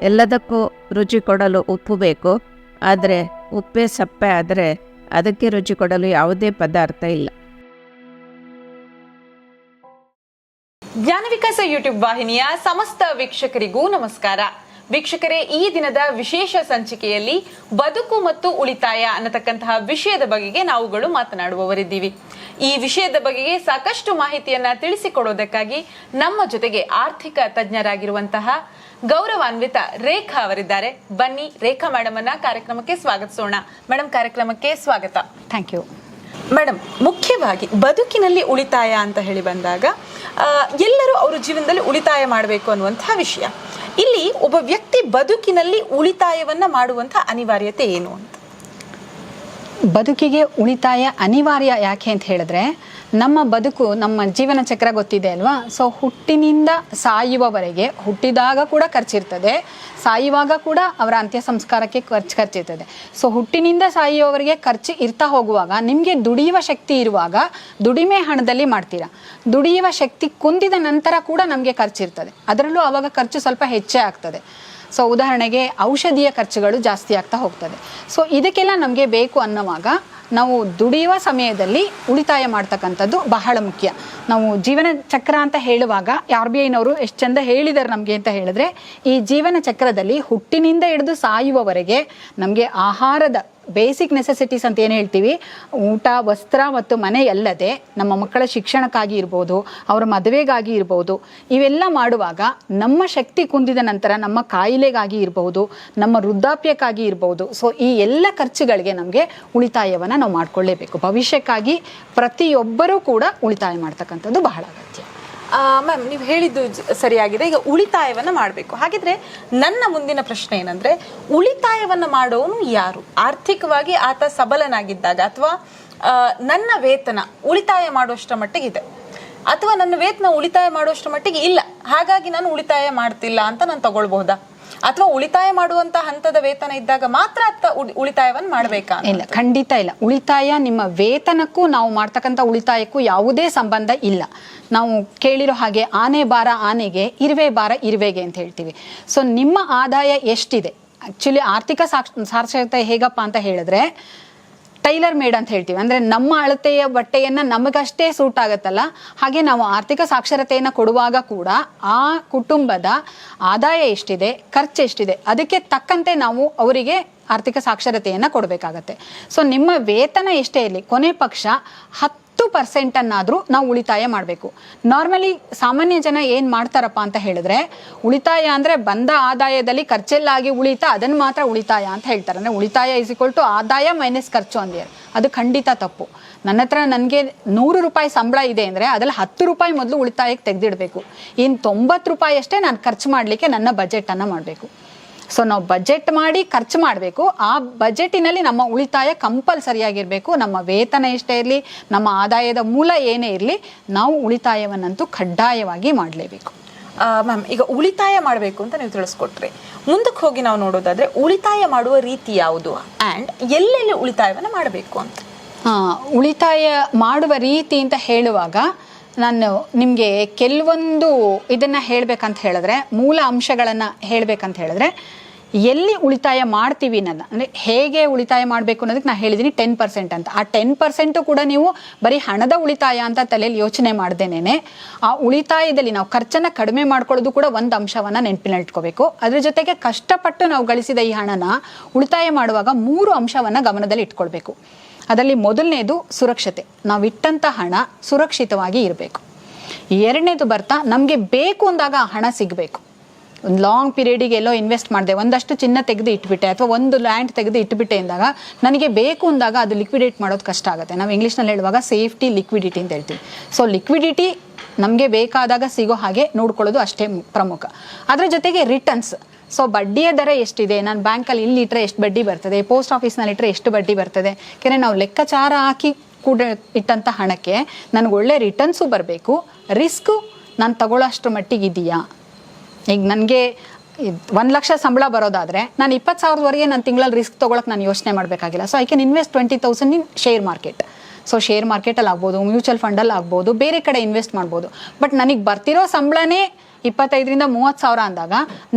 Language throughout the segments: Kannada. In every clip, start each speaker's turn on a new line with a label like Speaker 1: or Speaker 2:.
Speaker 1: ಎಲ್ಲದಕ್ಕೂ ರುಚಿ ಕೊಡಲು ಉಪ್ಪು ಬೇಕು. ಆದರೆ ಉಪ್ಪೆ ಸಪ್ಪೆ ಆದರೆ ಅದಕ್ಕೆ ರುಚಿ ಕೊಡಲು ಯಾವುದೇ ಪದಾರ್ಥ ಇಲ್ಲ.
Speaker 2: ಜ್ಞಾನ ವಿಕಾಸ ಯೂಟ್ಯೂಬ್ ವಾಹಿನಿಯ ಸಮಸ್ತ ವೀಕ್ಷಕರಿಗೂ ನಮಸ್ಕಾರ. ವೀಕ್ಷಕರೇ, ಈ ದಿನದ ವಿಶೇಷ ಸಂಚಿಕೆಯಲ್ಲಿ ಬದುಕು ಮತ್ತು ಉಳಿತಾಯ ಅನ್ನತಕ್ಕಂತಹ ವಿಷಯದ ಬಗೆಗೆ ನಾವುಗಳು ಮಾತನಾಡುವವರಿದ್ದೀವಿ. ಈ ವಿಷಯದ ಬಗೆಗೆ ಸಾಕಷ್ಟು ಮಾಹಿತಿಯನ್ನ ತಿಳಿಸಿಕೊಡೋದಕ್ಕಾಗಿ ನಮ್ಮ ಜೊತೆಗೆ ಆರ್ಥಿಕ ತಜ್ಞರಾಗಿರುವಂತಹ ಗೌರವಾನ್ವಿತ ರೇಖಾ ಅವರಿದ್ದಾರೆ. ಬನ್ನಿ ರೇಖಾ ಮೇಡಮ್ ಅನ್ನ ಕಾರ್ಯಕ್ರಮಕ್ಕೆ ಸ್ವಾಗತಿಸೋಣ. ಮೇಡಮ್ ಕಾರ್ಯಕ್ರಮಕ್ಕೆ ಸ್ವಾಗತ.
Speaker 3: ಥ್ಯಾಂಕ್ ಯು
Speaker 2: ಮೇಡಮ್ ಮುಖ್ಯವಾಗಿ ಬದುಕಿನಲ್ಲಿ ಉಳಿತಾಯ ಅಂತ ಹೇಳಿ ಬಂದಾಗ ಎಲ್ಲರೂ ಅವರ ಜೀವನದಲ್ಲಿ ಉಳಿತಾಯ ಮಾಡಬೇಕು ಅನ್ನುವಂತಹ ವಿಷಯ. ಇಲ್ಲಿ ಒಬ್ಬ ವ್ಯಕ್ತಿ ಬದುಕಿನಲ್ಲಿ ಉಳಿತಾಯವನ್ನ ಮಾಡುವಂತಹ ಅನಿವಾರ್ಯತೆ ಏನು ಅಂತ?
Speaker 3: ಬದುಕಿಗೆ ಉಳಿತಾಯ ಅನಿವಾರ್ಯ ಯಾಕೆ ಅಂತ ಹೇಳಿದ್ರೆ ನಮ್ಮ ಬದುಕು, ನಮ್ಮ ಜೀವನ ಚಕ್ರ ಗೊತ್ತಿದೆ ಅಲ್ವಾ? ಸೊ ಹುಟ್ಟಿನಿಂದ ಸಾಯುವವರೆಗೆ, ಹುಟ್ಟಿದಾಗ ಕೂಡ ಖರ್ಚಿರ್ತದೆ, ಸಾಯುವಾಗ ಕೂಡ ಅವರ ಅಂತ್ಯ ಸಂಸ್ಕಾರಕ್ಕೆ ಖರ್ಚು ಖರ್ಚಿರ್ತದೆ. ಸೊ ಹುಟ್ಟಿನಿಂದ ಸಾಯುವವರೆಗೆ ಖರ್ಚು ಇರ್ತಾ ಹೋಗುವಾಗ, ನಿಮಗೆ ದುಡಿಯುವ ಶಕ್ತಿ ಇರುವಾಗ, ದುಡಿಮೆ ಹಣದಲ್ಲಿ ಮಾಡ್ತೀರಾ? ದುಡಿಯುವ ಶಕ್ತಿ ಕುಂದಿದ ನಂತರ ಕೂಡ ನಮಗೆ ಖರ್ಚಿರ್ತದೆ ಅದರಲ್ಲೂ ಅವಾಗ ಖರ್ಚು ಸ್ವಲ್ಪ ಹೆಚ್ಚೇ ಆಗ್ತದೆ. ಸೊ ಉದಾಹರಣೆಗೆ ಔಷಧಿಯ ಖರ್ಚುಗಳು ಜಾಸ್ತಿ ಆಗ್ತಾ ಹೋಗ್ತದೆ. ಸೊ ಇದಕ್ಕೆಲ್ಲ ನಮಗೆ ಬೇಕು ಅನ್ನುವಾಗ ನಾವು ದುಡಿಯುವ ಸಮಯದಲ್ಲಿ ಉಳಿತಾಯ ಮಾಡ್ತಕ್ಕಂಥದ್ದು ಬಹಳ ಮುಖ್ಯ. ನಾವು ಜೀವನ ಚಕ್ರ ಅಂತ ಹೇಳುವಾಗ ಆರ್ ಬಿ ಐನವರು ಎಷ್ಟು ಚಂದ ಹೇಳಿದ್ದಾರೆ ನಮಗೆ ಅಂತ ಹೇಳಿದ್ರೆ, ಈ ಜೀವನ ಚಕ್ರದಲ್ಲಿ ಹುಟ್ಟಿನಿಂದ ಹಿಡಿದು ಸಾಯುವವರೆಗೆ ನಮಗೆ ಆಹಾರದ ಬೇಸಿಕ್ ನೆಸೆಸಿಟೀಸ್ ಅಂತ ಏನು ಹೇಳ್ತೀವಿ? ಊಟ, ವಸ್ತ್ರ ಮತ್ತು ಮನೆ ಅಲ್ಲದೆ ನಮ್ಮ ಮಕ್ಕಳ ಶಿಕ್ಷಣಕ್ಕಾಗಿ ಇರ್ಬೋದು, ಅವರ ಮದುವೆಗಾಗಿ ಇರ್ಬೋದು, ಇವೆಲ್ಲ ಮಾಡುವಾಗ ನಮ್ಮ ಶಕ್ತಿ ಕುಂದಿದ ನಂತರ ನಮ್ಮ ಕಾಯಿಲೆಗಾಗಿ ಇರಬಹುದು ನಮ್ಮ ವೃದ್ಧಾಪ್ಯಕ್ಕಾಗಿ ಇರಬಹುದು ಸೊ ಈ ಎಲ್ಲ ಖರ್ಚುಗಳಿಗೆ ನಮಗೆ ಉಳಿತಾಯವನ್ನು ನಾವು ಮಾಡಿಕೊಳ್ಳೇಬೇಕು. ಭವಿಷ್ಯಕ್ಕಾಗಿ ಪ್ರತಿಯೊಬ್ಬರೂ ಕೂಡ ಉಳಿತಾಯ ಮಾಡ್ತಕ್ಕಂಥದ್ದು ಬಹಳ ಅಗತ್ಯ.
Speaker 2: ಮ್ಯಾಮ್, ನೀವು ಹೇಳಿದ್ದು ಸರಿಯಾಗಿದೆ. ಈಗ ಉಳಿತಾಯವನ್ನು ಮಾಡಬೇಕು. ಹಾಗಿದ್ರೆ ನನ್ನ ಮುಂದಿನ ಪ್ರಶ್ನೆ ಏನಂದ್ರೆ, ಉಳಿತಾಯವನ್ನು ಮಾಡೋನು ಯಾರು? ಆರ್ಥಿಕವಾಗಿ ಆತ ಸಬಲನಾಗಿದ್ದಾಗ ಅಥವಾ ನನ್ನ ವೇತನ ಉಳಿತಾಯ ಮಾಡುವಷ್ಟರ ಮಟ್ಟಿಗೆ ಇದೆ. ಅಥವಾ ನನ್ನ ವೇತನ ಉಳಿತಾಯ ಮಾಡುವಷ್ಟರ ಮಟ್ಟಿಗೆ ಇಲ್ಲ. ಹಾಗಾಗಿ ನಾನು ಉಳಿತಾಯ ಮಾಡ್ತಿಲ್ಲ ಅಂತ ನಾನು ತಗೊಳ್ಬಹುದಾ? ಅಥವಾ ಉಳಿತಾಯ ಮಾಡುವಂತ ಹಂತದ ವೇತನ ಇದ್ದಾಗ ಮಾತ್ರ ಉಳಿತಾಯವನ್ನು ಮಾಡಬೇಕಾ?
Speaker 3: ಇಲ್ಲ, ಖಂಡಿತ ಇಲ್ಲ. ಉಳಿತಾಯ ನಿಮ್ಮ ವೇತನಕ್ಕೂ ನಾವು ಮಾಡ್ತಕ್ಕಂಥ ಉಳಿತಾಯಕ್ಕೂ ಯಾವುದೇ ಸಂಬಂಧ ಇಲ್ಲ. ನಾವು ಕೇಳಿರೋ ಹಾಗೆ ಆನೆ ಬಾರ ಆನೆಗೆ, ಇರುವೆ ಬಾರ ಇರುವೆಗೆ ಅಂತ ಹೇಳ್ತೀವಿ. ಸೊ ನಿಮ್ಮ ಆದಾಯ ಎಷ್ಟಿದೆ? ಆಕ್ಚುಲಿ ಆರ್ಥಿಕ ಸಾಕ್ಷ ಸಾಕ್ಷರತೆ ಹೇಗಪ್ಪ ಅಂತ ಹೇಳಿದ್ರೆ ಟೈಲರ್ ಮೇಡ್ ಅಂತ ಹೇಳ್ತೀವಿ. ಅಂದ್ರೆ ನಮ್ಮ ಅಳತೆಯ ಬಟ್ಟೆಯನ್ನ ನಮಗಷ್ಟೇ ಸೂಟ್ ಆಗುತ್ತಲ್ಲ? ಹಾಗೆ ನಾವು ಆರ್ಥಿಕ ಸಾಕ್ಷರತೆಯನ್ನು ಕೊಡುವಾಗ ಕೂಡ ಆ ಕುಟುಂಬದ ಆದಾಯ ಎಷ್ಟಿದೆ, ಖರ್ಚು ಎಷ್ಟಿದೆ, ಅದಕ್ಕೆ ತಕ್ಕಂತೆ ನಾವು ಅವರಿಗೆ ಆರ್ಥಿಕ ಸಾಕ್ಷರತೆಯನ್ನು ಕೊಡಬೇಕಾಗತ್ತೆ. ಸೊ ನಿಮ್ಮ ವೇತನ ಎಷ್ಟೇ ಇರಲಿ, ಕೊನೆ ಪಕ್ಷ ಹತ್ತು ಪರ್ಸೆಂಟನ್ನಾದರೂ ನಾವು ಉಳಿತಾಯ ಮಾಡಬೇಕು. ನಾರ್ಮಲಿ ಸಾಮಾನ್ಯ ಜನ ಏನು ಮಾಡ್ತಾರಪ್ಪ ಅಂತ ಹೇಳಿದ್ರೆ, ಉಳಿತಾಯ ಅಂದರೆ ಬಂದ ಆದಾಯದಲ್ಲಿ ಖರ್ಚೆಲ್ಲಾಗಿ ಉಳಿತ ಅದನ್ನು ಮಾತ್ರ ಉಳಿತಾಯ ಅಂತ ಹೇಳ್ತಾರೆ. ಅಂದರೆ ಉಳಿತಾಯ ಇಸ್ ಈಕ್ವಲ್ ಟು ಆದಾಯ ಮೈನಸ್ ಖರ್ಚು ಅಂದಿದ್ದಾರೆ ಅದು ಖಂಡಿತ ತಪ್ಪು. ನನ್ನ ಹತ್ರ ನನಗೆ ನೂರು ರೂಪಾಯಿ ಸಂಬಳ ಇದೆ ಅಂದರೆ ಅದರಲ್ಲಿ ಹತ್ತು ರೂಪಾಯಿ ಮೊದಲು ಉಳಿತಾಯಕ್ಕೆ ತೆಗೆದಿಡಬೇಕು. ಇನ್ನು ತೊಂಬತ್ತು ರೂಪಾಯಿ ಅಷ್ಟೇ ನಾನು ಖರ್ಚು ಮಾಡಲಿಕ್ಕೆ ನನ್ನ ಬಜೆಟನ್ನು ಮಾಡಬೇಕು. ಸೊ ನಾವು ಬಜೆಟ್ ಮಾಡಿ ಖರ್ಚು ಮಾಡಬೇಕು. ಆ ಬಜೆಟಿನಲ್ಲಿ ನಮ್ಮ ಉಳಿತಾಯ ಕಂಪಲ್ಸರಿಯಾಗಿರಬೇಕು. ನಮ್ಮ ವೇತನ ಎಷ್ಟೇ ಇರಲಿ ನಮ್ಮ ಆದಾಯದ ಮೂಲ ಏನೇ ಇರಲಿ ನಾವು ಉಳಿತಾಯವನ್ನಂತೂ ಕಡ್ಡಾಯವಾಗಿ ಮಾಡಲೇಬೇಕು.
Speaker 2: ಮ್ಯಾಮ್ ಈಗ ಉಳಿತಾಯ ಮಾಡಬೇಕು ಅಂತ ನೀವು ತಿಳಿಸ್ಕೊಟ್ರಿ. ಮುಂದಕ್ಕೆ ಹೋಗಿ ನಾವು ನೋಡೋದಾದ್ರೆ ಉಳಿತಾಯ ಮಾಡುವ ರೀತಿ ಯಾವುದು? ಆ್ಯಂಡ್ ಎಲ್ಲೆಲ್ಲಿ ಉಳಿತಾಯವನ್ನು ಮಾಡಬೇಕು ಅಂತ?
Speaker 3: ಉಳಿತಾಯ ಮಾಡುವ ರೀತಿ ಅಂತ ಹೇಳುವಾಗ ನಾನು ನಿಮಗೆ ಕೆಲವೊಂದು ಇದನ್ನು ಹೇಳಬೇಕಂತ ಹೇಳಿದ್ರೆ, ಮೂಲ ಅಂಶಗಳನ್ನು ಹೇಳಬೇಕಂತ ಹೇಳಿದ್ರೆ, ಎಲ್ಲಿ ಉಳಿತಾಯ ಮಾಡ್ತೀವಿ ನನ್ನ ಅಂದರೆ ಹೇಗೆ ಉಳಿತಾಯ ಮಾಡಬೇಕು ಅನ್ನೋದಕ್ಕೆ ನಾನು ಹೇಳಿದ್ದೀನಿ ಟೆನ್ ಪರ್ಸೆಂಟ್ ಅಂತ. ಆ ಟೆನ್ ಪರ್ಸೆಂಟು ಕೂಡ ನೀವು ಬರೀ ಹಣದ ಉಳಿತಾಯ ಅಂತ ತಲೆಯಲ್ಲಿ ಯೋಚನೆ ಮಾಡ್ದೇನೆ ಆ ಉಳಿತಾಯದಲ್ಲಿ ನಾವು ಖರ್ಚನ್ನು ಕಡಿಮೆ ಮಾಡ್ಕೊಳ್ಳೋದು ಕೂಡ ಒಂದು ಅಂಶವನ್ನು ನೆನಪಿನಲ್ಲಿ ಇಟ್ಕೋಬೇಕು. ಅದ್ರ ಜೊತೆಗೆ ಕಷ್ಟಪಟ್ಟು ನಾವು ಗಳಿಸಿದ ಈ ಹಣನ ಉಳಿತಾಯ ಮಾಡುವಾಗ ಮೂರು ಅಂಶವನ್ನು ಗಮನದಲ್ಲಿ ಇಟ್ಕೊಳ್ಬೇಕು. ಅದರಲ್ಲಿ ಮೊದಲನೇದು ಸುರಕ್ಷತೆ. ನಾವು ಇಟ್ಟಂಥ ಹಣ ಸುರಕ್ಷಿತವಾಗಿ ಇರಬೇಕು. ಎರಡನೇದು ಬರ್ತಾ, ನಮಗೆ ಬೇಕು ಅಂದಾಗ ಆ ಹಣ ಸಿಗಬೇಕು. ಒಂದು ಲಾಂಗ್ ಪೀರಿಯಡಿಗೆ ಎಲ್ಲೋ ಇನ್ವೆಸ್ಟ್ ಮಾಡಿದೆ, ಒಂದಷ್ಟು ಚಿನ್ನ ತೆಗೆದು ಇಟ್ಬಿಟ್ಟೆ, ಅಥವಾ ಒಂದು ಲ್ಯಾಂಡ್ ತೆಗೆದು ಇಟ್ಬಿಟ್ಟೆ ಅಂದಾಗ ನನಗೆ ಬೇಕು ಅಂದಾಗ ಅದು ಲಿಕ್ವಿಡೇಟ್ ಮಾಡೋದು ಕಷ್ಟ ಆಗುತ್ತೆ. ನಾವು ಇಂಗ್ಲೀಷ್ನಲ್ಲಿ ಹೇಳುವಾಗ ಸೇಫ್ಟಿ ಲಿಕ್ವಿಡಿಟಿ ಅಂತ ಹೇಳ್ತೀವಿ. ಸೊ ಲಿಕ್ವಿಡಿಟಿ ನಮಗೆ ಬೇಕಾದಾಗ ಸಿಗೋ ಹಾಗೆ ನೋಡ್ಕೊಳ್ಳೋದು ಅಷ್ಟೇ ಪ್ರಮುಖ. ಅದರ ಜೊತೆಗೆ ರಿಟರ್ನ್ಸ್ ಸೊ ಬಡ್ಡಿಯ ದರ ಎಷ್ಟಿದೆ? ನಾನು ಬ್ಯಾಂಕಲ್ಲಿ ಇಲ್ಲಿ ಇಟ್ಟರೆ ಎಷ್ಟು ಬಡ್ಡಿ ಬರ್ತದೆ? ಪೋಸ್ಟ್ ಆಫೀಸ್ನಲ್ಲಿ ಇಟ್ಟರೆ ಎಷ್ಟು ಬಡ್ಡಿ ಬರ್ತದೆ? ಯಾಕೆಂದರೆ ನಾವು ಲೆಕ್ಕಾಚಾರ ಹಾಕಿ ಕೂಡ ಇಟ್ಟಂಥ ಹಣಕ್ಕೆ ನನಗೆ ಒಳ್ಳೆ ರಿಟರ್ನ್ಸು ಬರಬೇಕು. ರಿಸ್ಕು ನಾನು ಮಟ್ಟಿಗೆ ಇದೆಯಾ? ಈಗ ನನಗೆ ಒಂದು ಲಕ್ಷ ಸಂಬಳ ಬರೋದಾದರೆ ನಾನು ಇಪ್ಪತ್ತು ಸಾವಿರದವರೆಗೆ ನಾನು ತಿಂಗಳಲ್ಲಿ ರಿಸ್ಕ್ ತೊಗೊಳಕ್ಕೆ ನಾನು ಯೋಚನೆ ಮಾಡಬೇಕಾಗಿಲ್ಲ. So I can invest twenty thousand in share market so share ಮಾರ್ಕೆಟಲ್ಲಿ ಆಗ್ಬೋದು ಮ್ಯೂಚುವಲ್ ಫಂಡಲ್ಲಿ ಆಗ್ಬೋದು ಬೇರೆ ಕಡೆ ಇನ್ವೆಸ್ಟ್ ಮಾಡ್ಬೋದು. ಬಟ್ ನನಗೆ ಬರ್ತಿರೋ ಸಂಬಳನೇ ಇಪ್ಪತ್ತೈದರಿಂದ ಮೂವತ್ತು ಸಾವಿರ ಅಂದಾಗ